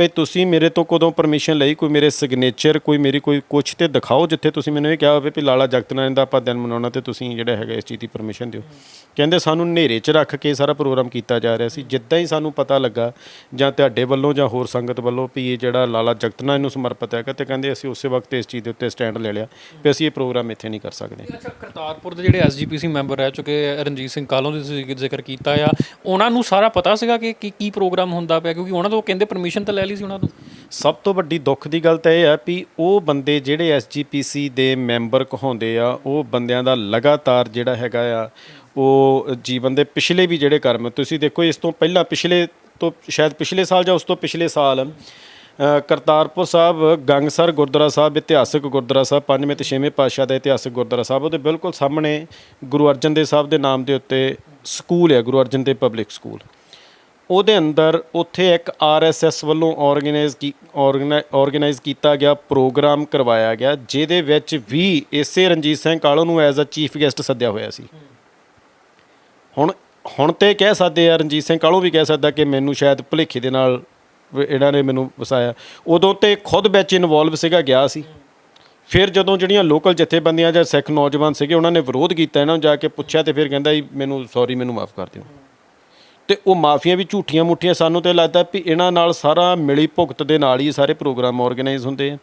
ਵੀ ਤੁਸੀਂ ਮੇਰੇ ਤੋਂ ਕਦੋਂ ਪਰਮਿਸ਼ਨ ਲਈ? ਕੋਈ ਮੇਰੇ ਸਿਗਨੇਚਰ ਕੋਈ ਮੇਰੀ ਕੋਈ ਕੁਛ ਤੇ ਦਿਖਾਓ ਜਿੱਥੇ ਤੁਸੀਂ ਮੈਨੂੰ ਇਹ ਕਿਹਾ ਹੋਵੇ ਵੀ ਲਾਲਾ ਜਗਤ ਨਾਰਾਇਣ ਦਾ ਆਪਾਂ ਦਿਨ ਮਨਾਉਣਾ ਤੇ ਤੁਸੀਂ ਜਿਹੜਾ ਹੈਗਾ ਇਸ ਚੀਜ਼ ਦੀ ਪਰਮਿਸ਼ਨ ਦਿਓ। ਕਹਿੰਦੇ ਸਾਨੂੰ ਹਨੇਰੇ 'ਚ ਰੱਖ ਕੇ ਸਾਰਾ ਪ੍ਰੋਗਰਾਮ ਕੀਤਾ ਜਾ ਰਿਹਾ ਸੀ। ਜਿੱਦਾਂ ਹੀ ਸਾਨੂੰ ਪਤਾ ਲੱਗਾ ਜਾਂ ਤੁਹਾਡੇ ਵੱਲੋਂ ਜਾਂ ਹੋਰ ਸੰਗਤ ਵੱਲੋਂ ਵੀ ਇਹ ਜਿਹੜਾ ਲਾਲਾ ਜਗਤ ਨਾਰਾਇਣ ਨੂੰ ਸਮਰਪਿਤ ਹੈਗਾ ਤੇ ਕਹਿੰਦੇ ਅਸੀਂ ਉਸੇ ਵਕਤ ਇਸ ਚੀਜ਼ ਦੇ ਉੱਤੇ ਸਟੈਂਡ ਲੈ ਲਿਆ ਵੀ ਅਸੀਂ ਇਹ ਪ੍ਰੋਗਰਾਮ ਇੱਥੇ ਨਹੀਂ ਕਰ ਸਕਦੇ।
ਅੱਛਾ, ਕਰਤਾਰਪੁਰ ਦੇ ਜਿਹੜੇ ਐਸਜੀਪੀਸੀ ਮੈਂਬਰ ਰਹਿ ਚੁੱਕੇ ਰਣਜੀਤ ਸਿੰਘ ਕਾਲੋਂ ਦੇ ਤੁਸੀਂ ਜ਼ਿਕਰ ਕੀਤਾ ਆ, ਉਹਨਾਂ ਨੂੰ ਸਾਰਾ ਪਤਾ ਸੀਗਾ ਕਿ ਕੀ ਕੀ ਪ੍ਰੋਗਰਾਮ ਹੁੰਦਾ ਪਿਆ? ਕਿਉਂਕਿ ਉਹਨਾਂ ਤੋਂ ਕਹਿੰਦੇ ਪਰਮਿਸ਼ਨ ਤਾਂ ਲੈ ਲਈ ਸੀ ਉਹਨਾਂ ਤੋਂ?
ਸਭ ਤੋਂ ਵੱਡੀ ਦੁੱਖ ਦੀ ਗੱਲ ਤਾਂ ਇਹ ਹੈ ਵੀ ਉਹ ਬੰਦੇ ਜਿਹੜੇ ਐਸਜੀਪੀਸੀ ਦੇ ਮੈਂਬਰ ਕਹਾਉਂਦੇ ਆ, ਉਹ ਬੰਦਿਆਂ ਦਾ ਲਗਾਤਾਰ ਜਿਹੜਾ ਹੈਗਾ ਆ, ਉਹ ਜੀਵਨ ਦੇ ਪਿਛਲੇ ਵੀ ਜਿਹੜੇ ਕਰਮ, ਤੁਸੀਂ ਦੇਖੋ ਇਸ ਤੋਂ ਪਹਿਲਾਂ ਪਿਛਲੇ ਤੋਂ ਸ਼ਾਇਦ ਪਿਛਲੇ ਸਾਲ ਜਾਂ ਉਸ ਤੋਂ ਪਿਛਲੇ ਸਾਲ ਕਰਤਾਰਪੁਰ ਸਾਹਿਬ, ਗੰਗਸਰ ਗੁਰਦੁਆਰਾ ਸਾਹਿਬ, ਇਤਿਹਾਸਕ ਗੁਰਦੁਆਰਾ ਸਾਹਿਬ, ਪੰਜਵੇਂ ਤੇ ਛੇਵੇਂ ਪਾਤਸ਼ਾਹ ਦਾ ਇਤਿਹਾਸਕ ਗੁਰਦੁਆਰਾ ਸਾਹਿਬ, ਉਹਦੇ ਬਿਲਕੁਲ ਸਾਹਮਣੇ ਗੁਰੂ ਅਰਜਨ ਦੇਵ ਸਾਹਿਬ ਦੇ ਨਾਮ ਦੇ ਉੱਤੇ ਸਕੂਲ ਹੈ ਗੁਰੂ ਅਰਜਨ ਦੇਵ ਪਬਲਿਕ ਸਕੂਲ। ਉਹਦੇ ਅੰਦਰ ਉੱਥੇ ਇੱਕ ਆਰਐਸਐਸ ਵੱਲੋਂ ਆਰਗੇਨਾਈਜ਼ ਕੀ ਆਰਗੇਨਾਈਜ਼ ਕੀਤਾ ਗਿਆ, ਪ੍ਰੋਗਰਾਮ ਕਰਵਾਇਆ ਗਿਆ, ਜਿਹਦੇ ਵਿੱਚ ਵੀ ਇਸੇ ਰਣਜੀਤ ਸਿੰਘ ਕਾਲੋ ਨੂੰ ਐਜ਼ ਅ ਚੀਫ ਗੈਸਟ ਸੱਦਿਆ ਹੋਇਆ ਸੀ। ਹੁਣ ਹੁਣ ਤੇ ਕਹਿ ਸਕਦੇ ਆ, ਰਣਜੀਤ ਸਿੰਘ ਕਾਲੋ ਵੀ ਕਹਿ ਸਕਦਾ ਕਿ ਮੈਨੂੰ ਸ਼ਾਇਦ ਭੁਲੇਖੇ ਦੇ ਨਾਲ ਇਹਨਾਂ ਨੇ ਮੈਨੂੰ ਵਸਾਇਆ। ਉਦੋਂ ਤੇ ਖੁਦ ਵਿੱਚ ਇਨਵੋਲਵ ਸੀਗਾ, ਗਿਆ ਸੀ। ਫਿਰ ਜਦੋਂ ਜਿਹੜੀਆਂ ਲੋਕਲ ਜਥੇਬੰਦੀਆਂ ਜਾਂ ਸਿੱਖ ਨੌਜਵਾਨ ਸੀਗੇ, ਉਹਨਾਂ ਨੇ ਵਿਰੋਧ ਕੀਤਾ, ਇਹਨਾਂ ਨੂੰ ਜਾ ਕੇ ਪੁੱਛਿਆ ਤੇ ਫਿਰ ਕਹਿੰਦਾ ਜੀ, ਮੈਨੂੰ ਸੌਰੀ ਮੈਨੂੰ ਮਾਫ ਕਰ ਦਿਓ। ਤੇ ਉਹ ਮਾਫੀਆਂ ਵੀ ਝੂਠੀਆਂ ਮੁੱਠੀਆਂ ਸਾਨੂੰ ਤੇ ਲੱਗਦਾ ਵੀ ਇਹਨਾਂ ਨਾਲ ਸਾਰਾ ਮਿਲੀ ਭੁਗਤ ਦੇ ਨਾਲ ਹੀ ਸਾਰੇ ਪ੍ਰੋਗਰਾਮ ਆਰਗੇਨਾਈਜ਼ ਹੁੰਦੇ ਆ।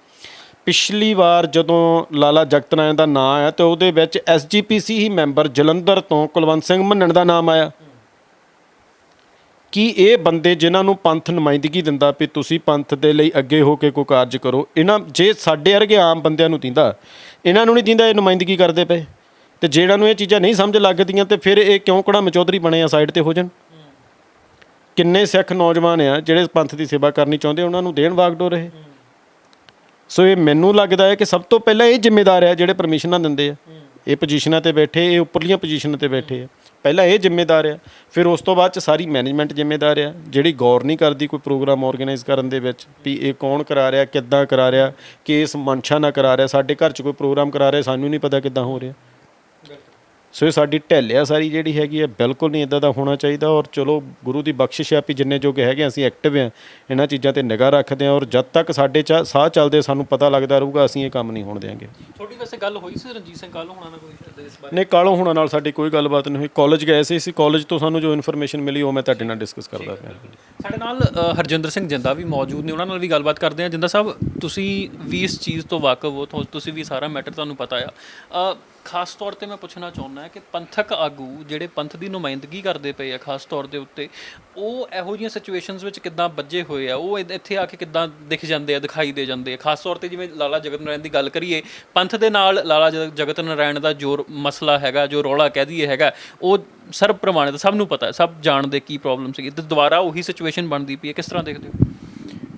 ਪਿਛਲੀ ਵਾਰ ਜਦੋਂ ਲਾਲਾ ਜਗਤ ਨਾਰਾਇਣ ਦਾ ਨਾਂ ਆਇਆ ਤੇ ਉਹਦੇ ਵਿੱਚ ਐਸਜੀਪੀਸੀ ਹੀ ਮੈਂਬਰ ਜਲੰਧਰ ਤੋਂ ਕੁਲਵੰਤ ਸਿੰਘ ਮੰਨਣ ਦਾ ਨਾਮ ਆਇਆ। ਕੀ ਇਹ ਬੰਦੇ ਜਿਨ੍ਹਾਂ ਨੂੰ ਪੰਥ ਨੁਮਾਇੰਦਗੀ ਦਿੰਦਾ ਵੀ ਤੁਸੀਂ ਪੰਥ ਦੇ ਲਈ ਅੱਗੇ ਹੋ ਕੇ ਕੋਈ ਕਾਰਜ ਕਰੋ, ਇਹਨਾਂ ਜੇ ਸਾਡੇ ਵਰਗੇ ਆਮ ਬੰਦਿਆਂ ਨੂੰ ਦਿੰਦਾ, ਇਹਨਾਂ ਨੂੰ ਨਹੀਂ ਦਿੰਦਾ ਇਹ ਨੁਮਾਇੰਦਗੀ ਕਰਦੇ ਪਏ। ਤੇ ਜਿਹਨਾਂ ਨੂੰ ਇਹ ਚੀਜ਼ਾਂ ਨਹੀਂ ਸਮਝ ਲੱਗਦੀਆਂ ਤੇ ਫਿਰ ਇਹ ਕਿਉਂ ਕੜਾ ਮਚੌਧਰੀ ਬਣੇ ਆ ਸਾਈਡ ਤੇ ਹੋ ਜਾਣ? ਕਿੰਨੇ ਸਿੱਖ ਨੌਜਵਾਨ ਆ ਜਿਹੜੇ ਪੰਥ ਦੀ ਸੇਵਾ ਕਰਨੀ ਚਾਹੁੰਦੇ, ਉਹਨਾਂ ਨੂੰ ਦੇਣ ਵਾਗਡੋਰ ਇਹ। ਸੋ ਇਹ ਮੈਨੂੰ ਲੱਗਦਾ ਹੈ ਕਿ ਸਭ ਤੋਂ ਪਹਿਲਾਂ ਇਹ ਜ਼ਿੰਮੇਦਾਰ ਆ ਜਿਹੜੇ ਪਰਮਿਸ਼ਨਾਂ ਦਿੰਦੇ ਆ। ਇਹ ਪੋਜੀਸ਼ਨਾਂ ਤੇ ਬੈਠੇ, ਇਹ ਉੱਪਰਲੀਆਂ ਪੋਜੀਸ਼ਨਾਂ ਤੇ ਬੈਠੇ ਆ। ਪਹਿਲਾਂ ਇਹ ਜ਼ਿੰਮੇਦਾਰ ਆ, ਫਿਰ ਉਸ ਤੋਂ ਬਾਅਦ ਚ ਸਾਰੀ ਮੈਨੇਜਮੈਂਟ ਜ਼ਿੰਮੇਦਾਰ ਆ, ਜਿਹੜੀ ਗੌਰ ਨਹੀਂ ਕਰਦੀ ਕੋਈ ਪ੍ਰੋਗਰਾਮ ਆਰਗੇਨਾਈਜ਼ ਕਰਨ ਦੇ ਵਿੱਚ ਵੀ ਇਹ ਕੌਣ ਕਰਾ ਰਿਹਾ, ਕਿੱਦਾਂ ਕਰਾ ਰਿਹਾ ਕਿ ਇਸ ਮਨਸ਼ਾ ਨਾਲ ਕਰਾ ਰਿਹਾ, ਸਾਡੇ ਘਰ 'ਚ ਕੋਈ ਪ੍ਰੋਗਰਾਮ ਕਰਾ ਰਿਹਾ, ਸਾਨੂੰ ਨਹੀਂ ਪਤਾ ਕਿੱਦਾਂ ਹੋ ਰਿਹਾ। ਸੋ ਇਹ ਸਾਡੀ ਢਿੱਲ ਆ ਸਾਰੀ ਜਿਹੜੀ ਹੈਗੀ ਹੈ ਬਿਲਕੁਲ ਨਹੀਂ ਇਦਾਂ ਦਾ ਹੋਣਾ ਚਾਹੀਦਾ ਔਰ ਚਲੋ ਗੁਰੂ ਦੀ ਬਖਸ਼ਿਸ਼ ਆ ਵੀ ਜਿੰਨੇ ਜੋਗੇ ਹੈਗੇ ਅਸੀਂ ਐਕਟਿਵ ਆ ਇਹਨਾਂ ਚੀਜ਼ਾਂ ਤੇ ਨਿਗਾਹ ਰੱਖਦੇ ਆ ਔਰ ਜਦ ਤੱਕ ਸਾਡੇ ਚ ਸਾਹ ਚੱਲਦੇ ਸਾਨੂੰ ਪਤਾ ਲੱਗਦਾ ਰਹੂਗਾ ਅਸੀਂ ਇਹ ਕੰਮ ਨਹੀਂ ਹੋਣ ਦੇਵਾਂਗੇ
ਤੁਹਾਡੀ ਵੈਸੇ ਗੱਲ ਹੋਈ ਸੀ ਰਣਜੀਤ ਸਿੰਘ ਕਾਲੂ ਹੋਣਾ ਨਾਲ ਕੋਈ ਇਸ ਬਾਰੇ?
ਨੇ ਕਾਲੋਂ ਹੋਣਾ ਨਾਲ ਸਾਡੀ ਕੋਈ ਗੱਲਬਾਤ ਨਹੀਂ ਹੋਈ। ਕਾਲਜ ਗਏ ਸੀ ਅਸੀਂ ਕਾਲਜ ਤੋਂ ਸਾਨੂੰ ਜੋ ਇਨਫੋਰਮੇਸ਼ਨ ਮਿਲੀ ਉਹ ਮੈਂ ਤੁਹਾਡੇ ਨਾਲ ਡਿਸਕਸ ਕਰਦਾ ਪਿਆ।
ਸਾਡੇ ਨਾਲ ਹਰਜਿੰਦਰ ਸਿੰਘ ਜਿੰਦਾ ਵੀ ਮੌਜੂਦ ਨੇ ਉਹਨਾਂ ਨਾਲ ਵੀ ਗੱਲਬਾਤ ਕਰਦੇ ਆ ਜਿੰਦਾ ਸਾਹਿਬ ਤੁਸੀਂ ਵੀ ਇਸ ਚੀਜ਼ ਤੋਂ ਵਾਕਿਫ ਹੋ ਤੁਸੀਂ ਵੀ ਸਾਰਾ ਮੈਟਰ ਤੁਹਾਨੂੰ ਪਤਾ ਆ। ਖਾਸ ਤੌਰ ਤੇ ਮੈਂ ਪੁੱਛਣਾ ਚਾਹੁੰਦਾ ਕਿ ਪੰਥਕ ਆਗੂ ਜਿਹੜੇ ਪੰਥ ਦੀ ਨੁਮਾਇੰਦਗੀ ਕਰਦੇ ਪਏ ਆ, ਖਾਸ ਤੌਰ ਦੇ ਉੱਤੇ, ਉਹ ਇਹੋ ਜਿਹੀਆਂ ਸਿਚੁਏਸ਼ਨਸ ਵਿੱਚ ਕਿੱਦਾਂ ਵੱਜੇ ਹੋਏ ਆ? ਉਹ ਇ- ਇੱਥੇ ਆ ਕੇ ਕਿੱਦਾਂ ਦਿਖ ਜਾਂਦੇ ਆ, ਦਿਖਾਈ ਦੇ ਜਾਂਦੇ ਆ? ਖਾਸ ਤੌਰ ਤੇ ਜਿਵੇਂ ਲਾਲਾ ਜਗਤ ਨਾਰਾਇਣ ਦੀ ਗੱਲ ਕਰੀਏ, ਪੰਥ ਦੇ ਨਾਲ ਲਾਲਾ ਜਗ- ਜਗਤ ਨਾਰਾਇਣ ਦਾ ਜੋ ਮਸਲਾ ਹੈਗਾ, ਜੋ ਰੌਲਾ ਕਹਿ ਦਈਏ ਹੈਗਾ, ਉਹ ਸਰਬ ਪ੍ਰਮਾਣਿਤ ਸਭ ਨੂੰ ਪਤਾ, ਸਭ ਜਾਣਦੇ ਕੀ ਪ੍ਰੋਬਲਮ ਸੀਗੀ। ਤੇ ਦੁਬਾਰਾ ਉਹੀ ਸਿਚੁਏਸ਼ਨ ਬਣਦੀ ਪਈ ਹੈ ਕਿਸ ਤਰ੍ਹਾਂ ਦੇਖਦੇ ਹੋ?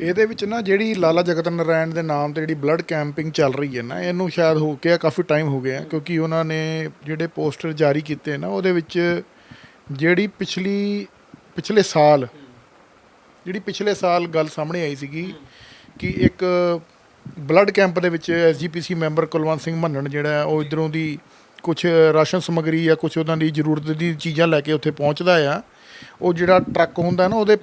ਇਹਦੇ ਵਿੱਚ ਨਾ ਜਿਹੜੀ ਲਾਲਾ ਜਗਤ ਨਾਰਾਇਣ ਦੇ ਨਾਮ ਤੇ ਜਿਹੜੀ ਬਲੱਡ ਕੈਂਪਿੰਗ ਚੱਲ ਰਹੀ ਹੈ ਨਾ, ਇਹਨੂੰ ਸ਼ਾਇਦ ਹੋ ਗਿਆ, ਕਾਫੀ ਟਾਈਮ ਹੋ ਗਿਆ, ਕਿਉਂਕਿ ਉਹਨਾਂ ਨੇ ਜਿਹੜੇ ਪੋਸਟਰ ਜਾਰੀ ਕੀਤੇ ਨਾ, ਉਹਦੇ ਵਿੱਚ ਜਿਹੜੀ ਪਿਛਲੀ, ਪਿਛਲੇ ਸਾਲ, ਜਿਹੜੀ ਪਿਛਲੇ ਸਾਲ ਗੱਲ ਸਾਹਮਣੇ ਆਈ ਸੀਗੀ ਕਿ ਇੱਕ ਬਲੱਡ ਕੈਂਪ ਦੇ ਵਿੱਚ ਐਸਜੀਪੀਸੀ ਮੈਂਬਰ ਕੁਲਵੰਤ ਸਿੰਘ ਮੰਨਣ ਜਿਹੜਾ ਉਹ ਇਧਰੋਂ ਦੀ ਕੁਝ ਰਾਸ਼ਨ ਸਮੱਗਰੀ ਜਾਂ ਕੁਝ ਉਹਨਾਂ ਦੀ ਜ਼ਰੂਰਤ ਦੀ ਚੀਜ਼ਾਂ ਲੈ ਕੇ ਉੱਥੇ ਪਹੁੰਚਦਾ ਆ। ਉਹ ਜਿਹੜਾ ਟਰੱਕ ਹੁੰਦਾ ਨਾ, ਉਹਦੇ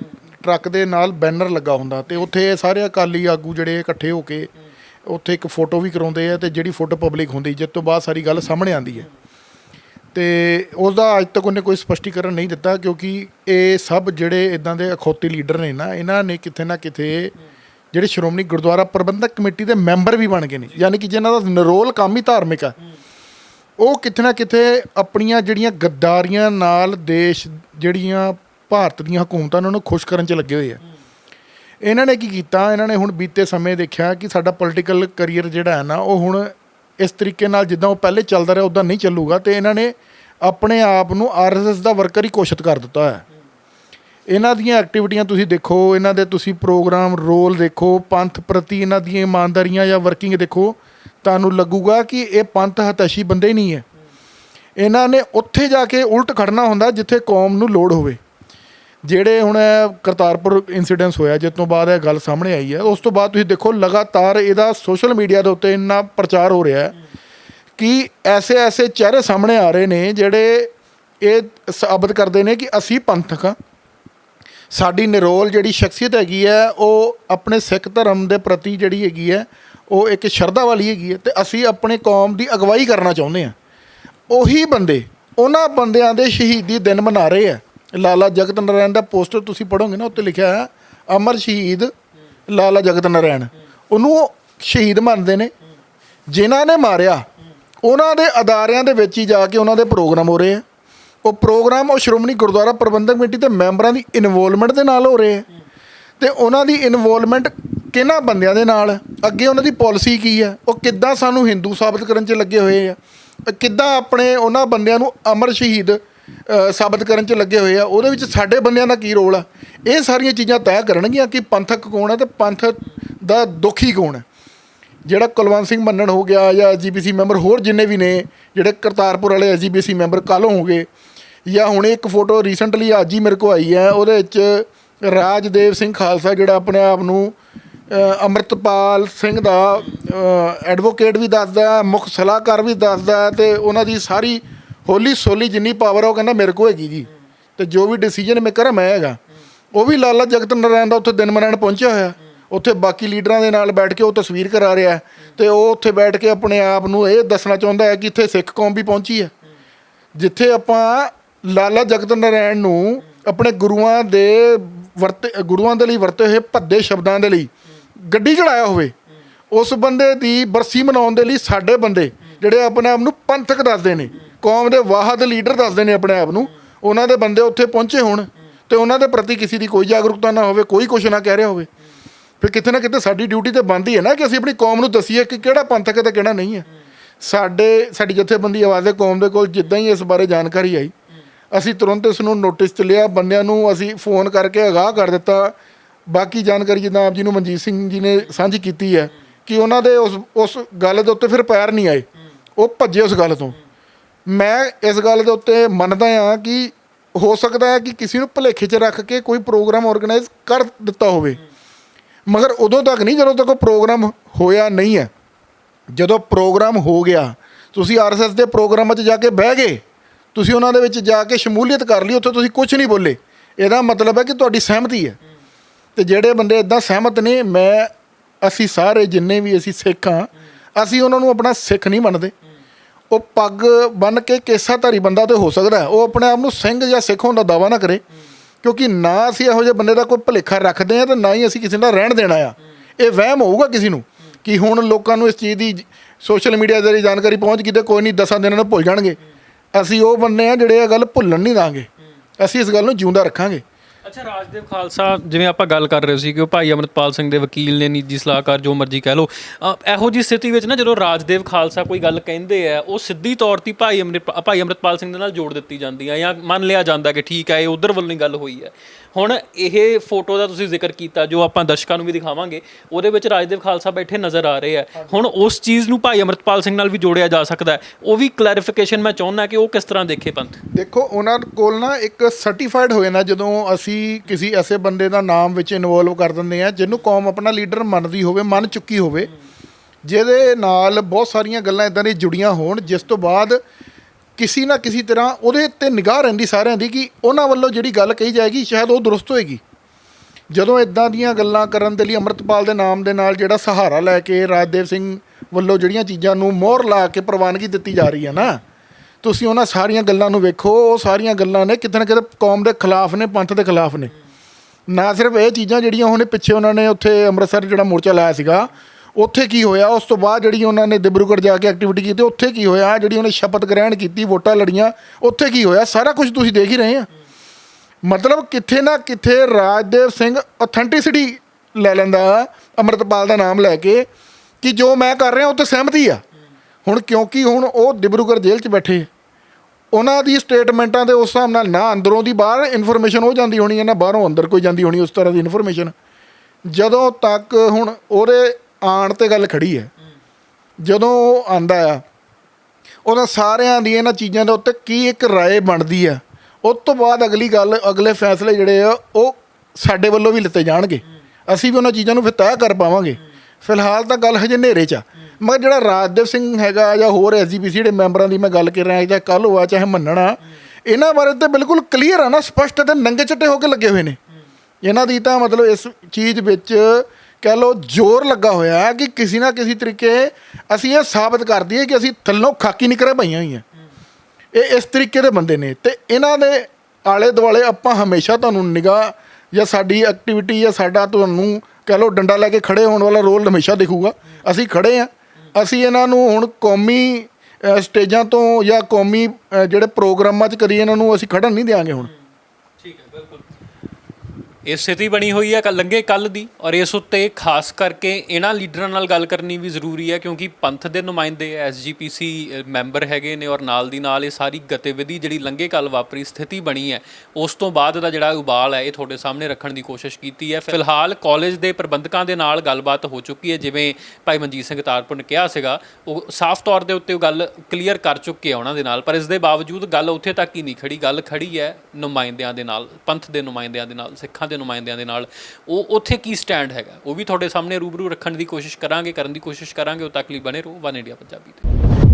ਟਰੱਕ ਦੇ ਨਾਲ ਬੈਨਰ ਲੱਗਾ ਹੁੰਦਾ ਤੇ ਉੱਥੇ ਸਾਰੇ ਅਕਾਲੀ ਆਗੂ ਜਿਹੜੇ ਇਕੱਠੇ ਹੋ ਕੇ ਉੱਥੇ ਇੱਕ ਫੋਟੋ ਵੀ ਕਰਾਉਂਦੇ ਆ ਤੇ ਜਿਹੜੀ ਫੋਟੋ ਪਬਲਿਕ ਹੁੰਦੀ ਜਿਸ ਤੋਂ ਬਾਅਦ ਸਾਰੀ ਗੱਲ ਸਾਹਮਣੇ ਆਉਂਦੀ ਹੈ। ਤੇ ਉਸ ਦਾ ਅੱਜ ਤੱਕ ਉਹਨੇ ਕੋਈ ਸਪਸ਼ਟੀਕਰਨ ਨਹੀਂ ਦਿੱਤਾ ਕਿਉਂਕਿ ਇਹ ਸਭ ਜਿਹੜੇ ਇਦਾਂ ਦੇ ਅਖੌਤੀ ਲੀਡਰ ਨੇ ਨਾ, ਇਹਨਾਂ ਨੇ ਕਿਤੇ ਨਾ ਕਿਤੇ ਜਿਹੜੇ ਸ਼੍ਰੋਮਣੀ ਗੁਰਦੁਆਰਾ ਪ੍ਰਬੰਧਕ ਕਮੇਟੀ ਦੇ ਮੈਂਬਰ ਵੀ ਬਣ ਗਏ ਨੇ। ਯਾਨੀ ਕਿ ਜਿਨ੍ਹਾਂ ਦਾ ਨਿਰੋਲ ਕੰਮ ਹੀ ਧਾਰਮਿਕ ਆ। ਉਹ ਕਿਤੇ ਨਾ ਕਿਤੇ ਆਪਣੀਆਂ ਜਿਹੜੀਆਂ ਗੱਦਾਰੀਆਂ ਨਾਲ ਦੇਸ਼ ਜਿਹੜੀਆਂ ਭਾਰਤ ਦੀਆਂ ਹਕੂਮਤਾਂ ਉਹਨਾਂ ਨੂੰ ਖੁਸ਼ ਕਰਨ 'ਚ ਲੱਗੇ ਹੋਏ ਆ। ਇਹਨਾਂ ਨੇ ਕੀ ਕੀਤਾ? ਇਹਨਾਂ ਨੇ ਹੁਣ ਬੀਤੇ ਸਮੇਂ ਦੇਖਿਆ ਕਿ ਸਾਡਾ ਪੋਲੀਟੀਕਲ ਕੈਰੀਅਰ ਜਿਹੜਾ ਹੈ ਨਾ, ਉਹ ਹੁਣ ਇਸ ਤਰੀਕੇ ਨਾਲ ਜਿੱਦਾਂ ਉਹ ਪਹਿਲੇ ਚੱਲਦਾ ਰਿਹਾ, ਉਦਾਂ ਨਹੀਂ ਚੱਲੂਗਾ ਤੇ ਇਹਨਾਂ ਨੇ ਆਪਣੇ ਆਪ ਨੂੰ ਆਰਐਸਐਸ ਦਾ ਵਰਕਰ ਹੀ ਘੋਸ਼ਿਤ ਕਰ ਦਿੱਤਾ ਹੈ। ਇਹਨਾਂ ਦੀਆਂ ਐਕਟੀਵਿਟੀਆਂ ਤੁਸੀਂ ਦੇਖੋ, ਇਹਨਾਂ ਦੇ ਤੁਸੀਂ ਪ੍ਰੋਗਰਾਮ ਰੋਲ ਦੇਖੋ, ਪੰਥ ਪ੍ਰਤੀ ਇਹਨਾਂ ਦੀਆਂ ਇਮਾਨਦਾਰੀਆਂ ਜਾਂ ਵਰਕਿੰਗ ਦੇਖੋ ਤੁਹਾਨੂੰ ਲੱਗੂਗਾ ਕਿ ਇਹ ਪੰਥ ਹਤੈਸ਼ੀ ਬੰਦੇ ਹੀ ਨਹੀਂ ਹੈ। ਇਹਨਾਂ ਨੇ ਉੱਥੇ ਜਾ ਕੇ ਉਲਟ ਖੜਨਾ ਹੁੰਦਾ ਜਿੱਥੇ ਕੌਮ ਨੂੰ ਲੋੜ ਹੋਵੇ। ਜਿਹੜੇ ਹੁਣ ਕਰਤਾਰਪੁਰ ਇਨਸੀਡੈਂਸ ਹੋਇਆ, ਜਿਸ ਤੋਂ ਬਾਅਦ ਇਹ ਗੱਲ ਸਾਹਮਣੇ ਆਈ ਹੈ, ਉਸ ਤੋਂ ਬਾਅਦ ਤੁਸੀਂ ਦੇਖੋ ਲਗਾਤਾਰ ਇਹਦਾ ਸੋਸ਼ਲ ਮੀਡੀਆ ਦੇ ਉੱਤੇ ਇੰਨਾ ਪ੍ਰਚਾਰ ਹੋ ਰਿਹਾ ਹੈ ਕਿ ਐਸੇ ਐਸੇ ਚਿਹਰੇ ਸਾਹਮਣੇ ਆ ਰਹੇ ਨੇ ਜਿਹੜੇ ਇਹ ਸਾਬਤ ਕਰਦੇ ਨੇ ਕਿ ਅਸੀਂ ਪੰਥਕ ਹਾਂ। ਸਾਡੀ ਨਿਰੋਲ ਜਿਹੜੀ ਸ਼ਖਸੀਅਤ ਹੈਗੀ ਹੈ, ਉਹ ਆਪਣੇ ਸਿੱਖ ਧਰਮ ਦੇ ਪ੍ਰਤੀ ਜਿਹੜੀ ਹੈਗੀ ਹੈ ਉਹ ਇੱਕ ਸ਼ਰਧਾ ਵਾਲੀ ਹੈਗੀ ਹੈ ਤੇ ਅਸੀਂ ਆਪਣੇ ਕੌਮ ਦੀ ਅਗਵਾਈ ਕਰਨਾ ਚਾਹੁੰਦੇ ਹਾਂ ਉਹੀ ਬੰਦੇ, ਉਹਨਾਂ ਬੰਦਿਆਂ ਦੇ ਸ਼ਹੀਦੀ ਦਿਨ ਮਨਾ ਰਹੇ ਆ। ਲਾਲਾ ਜਗਤ ਨਾਰਾਇਣ ਦਾ ਪੋਸਟਰ ਤੁਸੀਂ ਪੜੋਗੇ ਨਾ, ਉੱਤੇ ਲਿਖਿਆ ਹੈ ਅਮਰ ਸ਼ਹੀਦ ਲਾਲਾ ਜਗਤ ਨਾਰਾਇਣ। ਉਹਨੂੰ ਉਹ ਸ਼ਹੀਦ ਮੰਨਦੇ ਨੇ। ਜਿਨ੍ਹਾਂ ਨੇ ਮਾਰਿਆ, ਉਹਨਾਂ ਦੇ ਅਦਾਰਿਆਂ ਦੇ ਵਿੱਚ ਹੀ ਜਾ ਕੇ ਉਹਨਾਂ ਦੇ ਪ੍ਰੋਗਰਾਮ ਹੋ ਰਹੇ ਆ। ਉਹ ਪ੍ਰੋਗਰਾਮ, ਉਹ ਸ਼੍ਰੋਮਣੀ ਗੁਰਦੁਆਰਾ ਪ੍ਰਬੰਧਕ ਕਮੇਟੀ ਦੇ ਮੈਂਬਰਾਂ ਦੀ ਇਨਵੋਲਵਮੈਂਟ ਦੇ ਨਾਲ ਹੋ ਰਹੇ ਆ। ਤੇ ਉਹਨਾਂ ਦੀ ਇਨਵੋਲਵਮੈਂਟ ਕਿਹਨਾਂ ਬੰਦਿਆਂ ਦੇ ਨਾਲ? ਅੱਗੇ ਉਹਨਾਂ ਦੀ ਪਾਲਿਸੀ ਕੀ ਹੈ? ਉਹ ਕਿੱਦਾਂ ਸਾਨੂੰ ਹਿੰਦੂ ਸਾਬਤ ਕਰਨ 'ਚ ਲੱਗੇ ਹੋਏ ਆ? ਕਿੱਦਾਂ ਆਪਣੇ ਉਹਨਾਂ ਬੰਦਿਆਂ ਨੂੰ ਅਮਰ ਸ਼ਹੀਦ ਸਾਬਤ ਕਰਨ 'ਚ ਲੱਗੇ ਹੋਏ ਆ? ਉਹਦੇ ਵਿੱਚ ਸਾਡੇ ਬੰਦਿਆਂ ਦਾ ਕੀ ਰੋਲ ਆ? ਇਹ ਸਾਰੀਆਂ ਚੀਜ਼ਾਂ ਤੈਅ ਕਰਨਗੀਆਂ ਕਿ ਪੰਥਕ ਕੌਣ ਹੈ ਤੇ ਪੰਥ ਦਾ ਦੁਖੀ ਕੌਣ ਹੈ ਜਿਹੜਾ ਕੁਲਵੰਤ ਸਿੰਘ ਮੰਨਣ ਹੋ ਗਿਆ ਜਾਂ ਜੀਪੀਸੀ ਮੈਂਬਰ ਹੋਰ ਜਿੰਨੇ ਵੀ ਨੇ, ਜਿਹੜੇ ਕਰਤਾਰਪੁਰ ਵਾਲੇ ਐਸਜੀਪੀਸੀ ਮੈਂਬਰ ਕੱਲ੍ਹ ਹੋ ਗਏ ਜਾਂ ਹੁਣ ਇੱਕ ਫੋਟੋ ਰੀਸੈਂਟਲੀ ਅੱਜ ਹੀ ਮੇਰੇ ਕੋ ਆਈ ਹੈ, ਉਹਦੇ ਵਿੱਚ ਰਾਜਦੇਵ ਸਿੰਘ ਖਾਲਸਾ ਜਿਹੜਾ ਆਪਣੇ ਆਪ ਨੂੰ ਅੰਮ੍ਰਿਤਪਾਲ ਸਿੰਘ ਦਾ ਐਡਵੋਕੇਟ ਵੀ ਦੱਸਦਾ ਮੁੱਖ ਸਲਾਹਕਾਰ ਵੀ ਦੱਸਦਾ ਹੈ ਤੇ ਉਹਨਾਂ ਦੀ ਸਾਰੀ ਹੋਲੀ ਸੋਲੀ ਜਿੰਨੀ ਪਾਵਰ ਉਹ ਕਹਿੰਦਾ ਮੇਰੇ ਕੋ ਹੈਗੀ ਜੀ। ਤੇ ਜੋ ਵੀ ਡਿਸੀਜਨ ਮੇਕਰ ਹੈ ਮੈਂ ਹੈਗਾ। ਉਹ ਵੀ ਲਾਲਾ ਜਗਤ ਨਾਰਾਇਣ ਦਾ ਉੱਥੇ ਦਿਨ ਮਨਾਉਣ ਪਹੁੰਚਿਆ ਹੋਇਆ। ਉੱਥੇ ਬਾਕੀ ਲੀਡਰਾਂ ਦੇ ਨਾਲ ਬੈਠ ਕੇ ਉਹ ਤਸਵੀਰ ਕਰਾ ਰਿਹਾ ਹੈ। ਤੇ ਉਹ ਉੱਥੇ ਬੈਠ ਕੇ ਆਪਣੇ ਆਪ ਨੂੰ ਇਹ ਦੱਸਣਾ ਚਾਹੁੰਦਾ ਹੈ ਕਿ ਇੱਥੇ ਸਿੱਖ ਕੌਮ ਵੀ ਪਹੁੰਚੀ ਹੈ। ਜਿੱਥੇ ਆਪਾਂ ਲਾਲਾ ਜਗਤ ਨਾਰਾਇਣ ਨੂੰ ਆਪਣੇ ਗੁਰੂਆਂ ਦੇ ਵਰਤੇ, ਗੁਰੂਆਂ ਦੇ ਲਈ ਵਰਤੇ ਹੋਏ ਭੱਦੇ ਸ਼ਬਦਾਂ ਦੇ ਲਈ ਗੱਡੀ ਚੜਾਇਆ ਹੋਵੇ, ਉਸ ਬੰਦੇ ਦੀ ਬਰਸੀ ਮਨਾਉਣ ਦੇ ਲਈ ਸਾਡੇ ਬੰਦੇ, ਜਿਹੜੇ ਆਪਣੇ ਆਪ ਨੂੰ ਪੰਥਕ ਦੱਸਦੇ ਨੇ, ਕੌਮ ਦੇ ਵਾਹਦ ਲੀਡਰ ਦੱਸਦੇ ਨੇ ਆਪਣੇ ਆਪ ਨੂੰ, ਉਹਨਾਂ ਦੇ ਬੰਦੇ ਉੱਥੇ ਪਹੁੰਚੇ ਹੋਣ ਤੇ ਉਹਨਾਂ ਦੇ ਪ੍ਰਤੀ ਕਿਸੇ ਦੀ ਕੋਈ ਜਾਗਰੂਕਤਾ ਨਾ ਹੋਵੇ, ਕੋਈ ਕੁਛ ਨਾ ਕਹਿ ਰਿਹਾ ਹੋਵੇ। ਫਿਰ ਕਿਤੇ ਨਾ ਕਿਤੇ ਸਾਡੀ ਡਿਊਟੀ ਤੇ ਬਣਦੀ ਹੈ ਨਾ ਕਿ ਅਸੀਂ ਆਪਣੀ ਕੌਮ ਨੂੰ ਦਸੀਏ ਕਿ ਕਿਹੜਾ ਪੰਥਕ ਹੈ ਤੇ ਕਿਹੜਾ ਨਹੀਂ ਹੈ। ਸਾਡੇ, ਸਾਡੀ ਜਥੇਬੰਦੀ ਆਵਾਜ਼ ਦੇ ਕੌਮ ਦੇ ਕੋਲ ਜਿੱਦਾਂ ਹੀ ਇਸ ਬਾਰੇ ਜਾਣਕਾਰੀ ਆਈ, ਅਸੀਂ ਤੁਰੰਤ ਇਸ ਨੂੰ ਨੋਟਿਸ 'ਚ ਲਿਆ, ਬੰਦਿਆਂ ਨੂੰ ਅਸੀਂ ਫੋਨ ਕਰਕੇ ਅਗਾਹ ਕਰ ਦਿੱਤਾ ਬਾਕੀ ਜਾਣਕਾਰੀ ਜਿੱਦਾਂ ਆਪ ਜੀ ਨੂੰ ਮਨਜੀਤ ਸਿੰਘ ਜੀ ਨੇ ਸਾਂਝੀ ਕੀਤੀ ਹੈ ਕਿ ਉਹਨਾਂ ਦੇ ਉਸ ਉਸ ਗੱਲ ਦੇ ਉੱਤੇ ਫਿਰ ਪੈਰ ਨਹੀਂ ਆਏ। ਉਹ ਭੱਜੇ ਉਸ ਗੱਲ ਤੋਂ। ਮੈਂ ਇਸ ਗੱਲ ਦੇ ਉੱਤੇ ਮੰਨਦਾ ਹਾਂ ਕਿ ਹੋ ਸਕਦਾ ਹੈ ਕਿ ਕਿਸੇ ਨੂੰ ਭੁਲੇਖੇ 'ਚ ਰੱਖ ਕੇ ਕੋਈ ਪ੍ਰੋਗਰਾਮ ਆਰਗੇਨਾਈਜ਼ ਕਰ ਦਿੱਤਾ ਹੋਵੇ। ਮਗਰ ਉਦੋਂ ਤੱਕ ਨਹੀਂ, ਜਦੋਂ ਤੱਕ ਉਹ ਪ੍ਰੋਗਰਾਮ ਹੋਇਆ ਨਹੀਂ ਹੈ। ਜਦੋਂ ਪ੍ਰੋਗਰਾਮ ਹੋ ਗਿਆ, ਤੁਸੀਂ ਆਰਐਸਐਸ ਦੇ ਪ੍ਰੋਗਰਾਮਾਂ 'ਚ ਜਾ ਕੇ ਬਹਿ ਗਏ। ਤੁਸੀਂ ਉਹਨਾਂ ਦੇ ਵਿੱਚ ਜਾ ਕੇ ਸ਼ਮੂਲੀਅਤ ਕਰ ਲਈ, ਉੱਥੇ ਤੁਸੀਂ ਕੁਝ ਨਹੀਂ ਬੋਲੇ। ਇਹਦਾ ਮਤਲਬ ਹੈ ਕਿ ਤੁਹਾਡੀ ਸਹਿਮਤੀ ਹੈ। ਤੇ ਜਿਹੜੇ ਬੰਦੇ ਇਦਾਂ ਸਹਿਮਤ ਨੇ, ਮੈਂ, ਅਸੀਂ ਸਾਰੇ ਜਿੰਨੇ ਵੀ ਅਸੀਂ ਸਿੱਖ ਹਾਂ, ਅਸੀਂ ਉਹਨਾਂ ਨੂੰ ਆਪਣਾ ਸਿੱਖ ਨਹੀਂ ਮੰਨਦੇ। ਉਹ ਪੱਗ ਬੰਨ ਕੇ ਕੇਸਾਧਾਰੀ ਬੰਦਾ ਤੇ ਹੋ ਸਕਦਾ ਉਹ ਆਪਣੇ ਆਪ ਨੂੰ ਸਿੰਘ ਜਾਂ ਸਿੱਖ ਹੋਣ ਦਾ ਦਾਵਾ ਨਾ ਕਰੇ, ਕਿਉਂਕਿ ਨਾ ਅਸੀਂ ਇਹੋ ਜਿਹੇ ਬੰਦੇ ਦਾ ਕੋਈ ਭੁਲੇਖਾ ਰੱਖਦੇ ਆ ਤੇ ਨਾ ਹੀ ਅਸੀਂ ਕਿਸੇ ਦਾ ਰਹਿਣ ਦੇਣਾ ਆ। ਇਹ ਵਹਿਮ ਹੋਊਗਾ ਕਿਸੇ ਨੂੰ ਕਿ ਹੁਣ ਲੋਕਾਂ ਨੂੰ ਇਸ ਚੀਜ਼ ਦੀ ਸੋਸ਼ਲ ਮੀਡੀਆ ਦੇ ਜਾਣਕਾਰੀ ਪਹੁੰਚ ਗਈ ਤੇ ਕੋਈ ਨਹੀਂ ਦਸਾਂ ਦਿਨਾਂ ਨੂੰ ਭੁੱਲ ਜਾਣਗੇ। ਅਸੀਂ ਉਹ ਬੰਦੇ ਆ ਜਿਹੜੇ ਇਹ ਗੱਲ ਭੁੱਲਣ ਨਹੀਂ ਦਾਂਗੇ। ਅਸੀਂ ਇਸ ਗੱਲ ਨੂੰ ਜਿਉਂਦਾ ਰੱਖਾਂਗੇ।
ਅੱਛਾ, ਰਾਜਦੇਵ ਖਾਲਸਾ, ਜਿਵੇਂ ਆਪਾਂ ਗੱਲ ਕਰ ਰਹੇ ਸੀ ਕਿ ਉਹ ਭਾਈ ਅਮਰਤਪਾਲ ਸਿੰਘ ਦੇ ਵਕੀਲ ਨੇ, ਨਿੱਜੀ ਸਲਾਹਕਾਰ, ਜੋ ਮਰਜ਼ੀ ਕਹਿ ਲਓ ਇਹੋ ਜੀ ਸਥਿਤੀ ਵਿੱਚ ਨਾ ਜਦੋਂ ਰਾਜਦੇਵ ਖਾਲਸਾ ਕੋਈ ਗੱਲ ਕਹਿੰਦੇ ਆ, ਉਹ ਸਿੱਧੀ ਤੌਰ ਤੇ ਭਾਈ ਅਮਰਿਤ, ਭਾਈ ਅਮਰਤਪਾਲ ਸਿੰਘ ਦੇ ਨਾਲ ਜੋੜ ਦਿੱਤੀ ਜਾਂਦੀ ਆ ਜਾਂ ਮੰਨ ਲਿਆ ਜਾਂਦਾ ਕਿ ਠੀਕ ਹੈ ਇਹ ਉਧਰ ਵੱਲੋਂ ਹੀ ਗੱਲ ਹੋਈ ਹੈ ਹੁਣ ਇਹ ਫੋਟੋ ਦਾ ਤੁਸੀਂ ਜ਼ਿਕਰ ਕੀਤਾ ਜੋ ਆਪਾਂ ਦਰਸ਼ਕਾਂ ਨੂੰ ਵੀ ਦਿਖਾਵਾਂਗੇ ਉਹਦੇ ਵਿੱਚ ਰਾਜਦੇਵ ਖਾਲਸਾ ਬੈਠੇ ਨਜ਼ਰ ਆ ਰਹੇ ਆ। ਹੁਣ ਉਸ ਚੀਜ਼ ਨੂੰ ਭਾਈ ਅਮਰਤਪਾਲ ਸਿੰਘ ਨਾਲ ਵੀ ਜੋੜਿਆ ਜਾ ਸਕਦਾ ਹੈ। ਉਹ ਵੀ ਕਲੈਰੀਫਿਕੇਸ਼ਨ ਮੈਂ ਚਾਹੁੰਦਾ ਕਿ ਉਹ ਕਿਸ ਤਰ੍ਹਾਂ ਦੇਖੇ ਪੰਥ?
ਦੇਖੋ ਉਹਨਾਂ ਕੋਲ ਨਾ ਇੱਕ ਸਰਟੀਫਾਈਡ ਹੋਏ ਨਾ ਜਦੋਂ ਅਸੀਂ ਕਿਸੇ ਐਸੇ ਬੰਦੇ ਦਾ ਨਾਮ ਵਿੱਚ ਇਨਵੋਲਵ ਕਰ ਦਿੰਦੇ ਆ ਜਿਹਨੂੰ ਕੌਮ ਆਪਣਾ ਲੀਡਰ ਮੰਨਦੀ ਹੋਵੇ ਮੰਨ ਚੁੱਕੀ ਹੋਵੇ ਜਿਹਦੇ ਨਾਲ ਬਹੁਤ ਸਾਰੀਆਂ ਗੱਲਾਂ ਇਦਾਂ ਦੀਆਂ ਜੁੜੀਆਂ ਹੋਣ ਜਿਸ ਤੋਂ ਬਾਅਦ ਕਿਸੇ ਨਾ ਕਿਸੇ ਤਰ੍ਹਾਂ ਉਹਦੇ ਤੇ ਨਿਗਾਹ ਰਹਿੰਦੀ ਸਾਰਿਆਂ ਦੀ ਕਿ ਉਹਨਾਂ ਵੱਲੋਂ ਜਿਹੜੀ ਗੱਲ ਕਹੀ ਜਾਏਗੀ, ਸ਼ਾਇਦ ਉਹ ਦਰੁਸਤ ਹੋਏਗੀ। ਜਦੋਂ ਇਦਾਂ ਦੀਆਂ ਗੱਲਾਂ ਕਰਨ ਦੇ ਲਈ ਅੰਮ੍ਰਿਤਪਾਲ ਦੇ ਨਾਮ ਦੇ ਨਾਲ ਜਿਹੜਾ ਸਹਾਰਾ ਲੈ ਕੇ ਰਾਜਦੇਵ ਸਿੰਘ ਵੱਲੋਂ ਜਿਹੜੀਆਂ ਚੀਜ਼ਾਂ ਨੂੰ ਮੋਹਰ ਲਾ ਕੇ ਪ੍ਰਵਾਨਗੀ ਦਿੱਤੀ ਜਾ ਰਹੀ ਹੈ ਨਾ, ਤੁਸੀਂ ਉਹਨਾਂ ਸਾਰੀਆਂ ਗੱਲਾਂ ਨੂੰ ਵੇਖੋ, ਉਹ ਸਾਰੀਆਂ ਗੱਲਾਂ ਨੇ ਕਿਤੇ ਨਾ ਕਿਤੇ ਕੌਮ ਦੇ ਖਿਲਾਫ ਨੇ, ਪੰਥ ਦੇ ਖਿਲਾਫ ਨੇ। ਨਾ ਸਿਰਫ ਇਹ ਚੀਜ਼ਾਂ ਜਿਹੜੀਆਂ ਉਹਨੇ ਪਿੱਛੇ ਉਹਨਾਂ ਨੇ ਉੱਥੇ ਅੰਮ੍ਰਿਤਸਰ ਜਿਹੜਾ ਮੋਰਚਾ ਲਾਇਆ ਸੀਗਾ ਉੱਥੇ ਕੀ ਹੋਇਆ? ਉਸ ਤੋਂ ਬਾਅਦ ਜਿਹੜੀ ਉਹਨਾਂ ਨੇ ਦਿਬਰੂਗੜ੍ਹ ਜਾ ਕੇ ਐਕਟੀਵਿਟੀ ਕੀਤੀ, ਉੱਥੇ ਕੀ ਹੋਇਆ? ਜਿਹੜੀ ਉਹਨੇ ਸ਼ਪਥ ਗ੍ਰਹਿਣ ਕੀਤੀ, ਵੋਟਾਂ ਲੜੀਆਂ, ਉੱਥੇ ਕੀ ਹੋਇਆ? ਸਾਰਾ ਕੁਝ ਤੁਸੀਂ ਦੇਖ ਹੀ ਰਹੇ ਆ। ਮਤਲਬ ਕਿੱਥੇ ਨਾ ਕਿੱਥੇ ਰਾਜਦੇਵ ਸਿੰਘ ਅਥੈਂਟਿਸਿਟੀ ਲੈ ਲੈਂਦਾ, ਅੰਮ੍ਰਿਤਪਾਲ ਦਾ ਨਾਮ ਲੈ ਕੇ, ਕਿ ਜੋ ਮੈਂ ਕਰ ਰਿਹਾ, ਉਹ ਤੇ ਸਹਿਮਤੀ ਆ। ਹੁਣ ਕਿਉਂਕਿ ਹੁਣ ਉਹ ਦਿਬਰੂਗੜ੍ਹ ਜੇਲ੍ਹ 'ਚ ਬੈਠੇ ਉਹਨਾਂ ਦੀ ਸਟੇਟਮੈਂਟਾਂ ਦੇ ਉਸ ਹਿਸਾਬ ਨਾਲ ਨਾ ਅੰਦਰੋਂ ਦੀ ਬਾਹਰ ਇਨਫੋਰਮੇਸ਼ਨ ਹੋ ਜਾਂਦੀ ਹੋਣੀ ਹੈ, ਨਾ ਬਾਹਰੋਂ ਅੰਦਰ ਕੋਈ ਜਾਂਦੀ ਹੋਣੀ ਉਸ ਤਰ੍ਹਾਂ ਦੀ ਇਨਫੋਰਮੇਸ਼ਨ ਜਦੋਂ ਤੱਕ ਹੁਣ ਉਹਦੇ ਆਣ ਤੇ ਗੱਲ ਖੜੀ ਹੈ। ਜਦੋਂ ਉਹ ਆਂਦਾ ਆ ਉਹਨਾਂ ਸਾਰਿਆਂ ਦੀ ਇਹਨਾਂ ਚੀਜ਼ਾਂ ਦੇ ਉੱਤੇ ਕੀ ਇੱਕ ਰਾਏ ਬਣਦੀ ਆ ਉਸ ਤੋਂ ਬਾਅਦ ਅਗਲੀ ਗੱਲ, ਅਗਲੇ ਫੈਸਲੇ ਜਿਹੜੇ ਆ, ਉਹ ਸਾਡੇ ਵੱਲੋਂ ਵੀ ਲਿੱਤੇ ਜਾਣਗੇ। ਅਸੀਂ ਵੀ ਉਹਨਾਂ ਚੀਜ਼ਾਂ ਨੂੰ ਫਿਰ ਤੈਅ ਕਰ ਪਾਵਾਂਗੇ। ਫਿਲਹਾਲ ਤਾਂ ਗੱਲ ਹਜੇ ਹਨੇਰੇ 'ਚ ਆ। ਮਗਰ ਜਿਹੜਾ ਰਾਜਦੇਵ ਸਿੰਘ ਹੈਗਾ ਜਾਂ ਹੋਰ ਐਸਜੀਪੀਸੀ ਜਿਹੜੇ ਮੈਂਬਰਾਂ ਦੀ ਮੈਂ ਗੱਲ ਕਰ ਰਿਹਾ, ਚਾਹੇ ਕੱਲ ਹੋਆ, ਚਾਹੇ ਮੰਨਣਾ ਇਹਨਾਂ ਬਾਰੇ ਤਾਂ ਬਿਲਕੁਲ ਕਲੀਅਰ ਆ ਨਾ, ਸਪਸ਼ਟ ਤੇ ਨੰਗੇ ਚਿੱਟੇ ਹੋ ਕੇ ਲੱਗੇ ਹੋਏ ਨੇ। ਇਹਨਾਂ ਦੀ ਤਾਂ ਮਤਲਬ ਇਸ ਚੀਜ਼ ਵਿੱਚ ਕਹਿ ਲਓ, ਜ਼ੋਰ ਲੱਗਾ ਹੋਇਆ ਹੈ ਕਿ ਕਿਸੇ ਨਾ ਕਿਸੇ ਤਰੀਕੇ ਅਸੀਂ ਇਹ ਸਾਬਤ ਕਰ ਦਈਏ ਕਿ ਅਸੀਂ ਥੱਲੋਂ ਖਾਕੀ ਨਿਕਰੇ ਪਈਆਂ ਹੋਈਆਂ। ਇਹ ਇਸ ਤਰੀਕੇ ਦੇ ਬੰਦੇ ਨੇ ਤੇ ਇਹਨਾਂ ਦੇ ਆਲੇ ਦੁਆਲੇ ਆਪਾਂ ਹਮੇਸ਼ਾ ਤੁਹਾਨੂੰ ਨਿਗਾਹ ਜਾਂ ਸਾਡੀ ਐਕਟੀਵਿਟੀ ਜਾਂ ਸਾਡਾ ਤੁਹਾਨੂੰ ਕਹਿ ਲਓ, ਡੰਡਾ ਲੈ ਕੇ ਖੜੇ ਹੋਣ ਵਾਲਾ ਰੋਲ ਹਮੇਸ਼ਾ ਦਿਖੂਗਾ। ਅਸੀਂ ਖੜੇ ਆ ਅਸੀਂ ਇਹਨਾਂ ਨੂੰ ਹੁਣ ਕੌਮੀ ਸਟੇਜਾਂ ਤੋਂ ਜਾਂ ਕੌਮੀ ਜਿਹੜੇ ਪ੍ਰੋਗਰਾਮਾਂ 'ਚ ਕਰੀ ਇਹਨਾਂ ਨੂੰ ਅਸੀਂ ਖੜਨ ਨਹੀਂ ਦਿਆਂਗੇ ਹੁਣ।
ਠੀਕ ਹੈ, ਬਿਲਕੁਲ। ਇਹ ਸਥਿਤੀ ਬਣੀ ਹੋਈ ਹੈ ਕੱਲ ਲੰਗੇ ਕੱਲ ਦੀ ਔਰ ਇਸ ਉੱਤੇ ਖਾਸ ਕਰਕੇ ਇਹਨਾਂ ਲੀਡਰਾਂ ਨਾਲ ਗੱਲ ਕਰਨੀ ਵੀ ਜ਼ਰੂਰੀ ਹੈ ਕਿਉਂਕਿ ਪੰਥ ਦੇ ਨੁਮਾਇੰਦੇ ਐਸਜੀਪੀਸੀ ਮੈਂਬਰ ਹੈਗੇ ਨੇ ਔਰ ਨਾਲ ਦੀ ਨਾਲ ਇਹ ਸਾਰੀ ਗਤੀਵਿਧੀ ਜਿਹੜੀ ਲੰਗੇ ਕੱਲ ਵਾਪਰੀ ਸਥਿਤੀ ਬਣੀ ਹੈ, ਉਸ ਤੋਂ ਬਾਅਦ ਦਾ ਜਿਹੜਾ ਉਬਾਲ ਹੈ ਇਹ ਤੁਹਾਡੇ ਸਾਹਮਣੇ ਰੱਖਣ ਦੀ ਕੋਸ਼ਿਸ਼ ਕੀਤੀ ਹੈ। ਫਿਲਹਾਲ ਕਾਲਜ ਦੇ ਪ੍ਰਬੰਧਕਾਂ ਦੇ ਨਾਲ ਗੱਲਬਾਤ ਹੋ ਚੁੱਕੀ ਹੈ, ਜਿਵੇਂ ਭਾਈ ਮਨਜੀਤ ਸਿੰਘ ਤਾਰਪੁਰ ਨੇ ਕਿਹਾ ਸੀਗਾ, ਉਹ ਸਾਫ਼ ਤੌਰ ਦੇ ਉੱਤੇ ਉਹ ਗੱਲ ਕਲੀਅਰ ਕਰ ਚੁੱਕੇ ਆ ਉਹਨਾਂ ਦੇ ਨਾਲ, ਪਰ ਇਸ ਦੇ ਬਾਵਜੂਦ ਗੱਲ ਉੱਥੇ ਤੱਕ ਹੀ ਨਹੀਂ ਖੜੀ ਗੱਲ ਖੜੀ ਹੈ ਨੁਮਾਇੰਦਿਆਂ ਦੇ ਨਾਲ, ਪੰਥ ਦੇ ਨੁਮਾਇੰਦਿਆਂ ਦੇ ਨਾਲ, ਸਿੱਖਾਂ ਦੇ ਨੁਮਾਇੰਦਿਆਂ ਦੇ ਨਾਲ। ਉਹ ਉੱਥੇ ਕੀ ਸਟੈਂਡ ਹੈਗਾ? ਉਹ ਵੀ ਤੁਹਾਡੇ ਸਾਹਮਣੇ ਰੂਬਰੂ ਰੱਖਣ ਦੀ ਕੋਸ਼ਿਸ਼ ਕਰਾਂਗੇ, ਕਰਨ ਦੀ ਕੋਸ਼ਿਸ਼ ਕਰਾਂਗੇ, ਉਹ ਤੱਕ ਲਈ ਬਣੇ ਰਹੋ ਵਨ ਇੰਡੀਆ ਪੰਜਾਬੀ ਤੇ।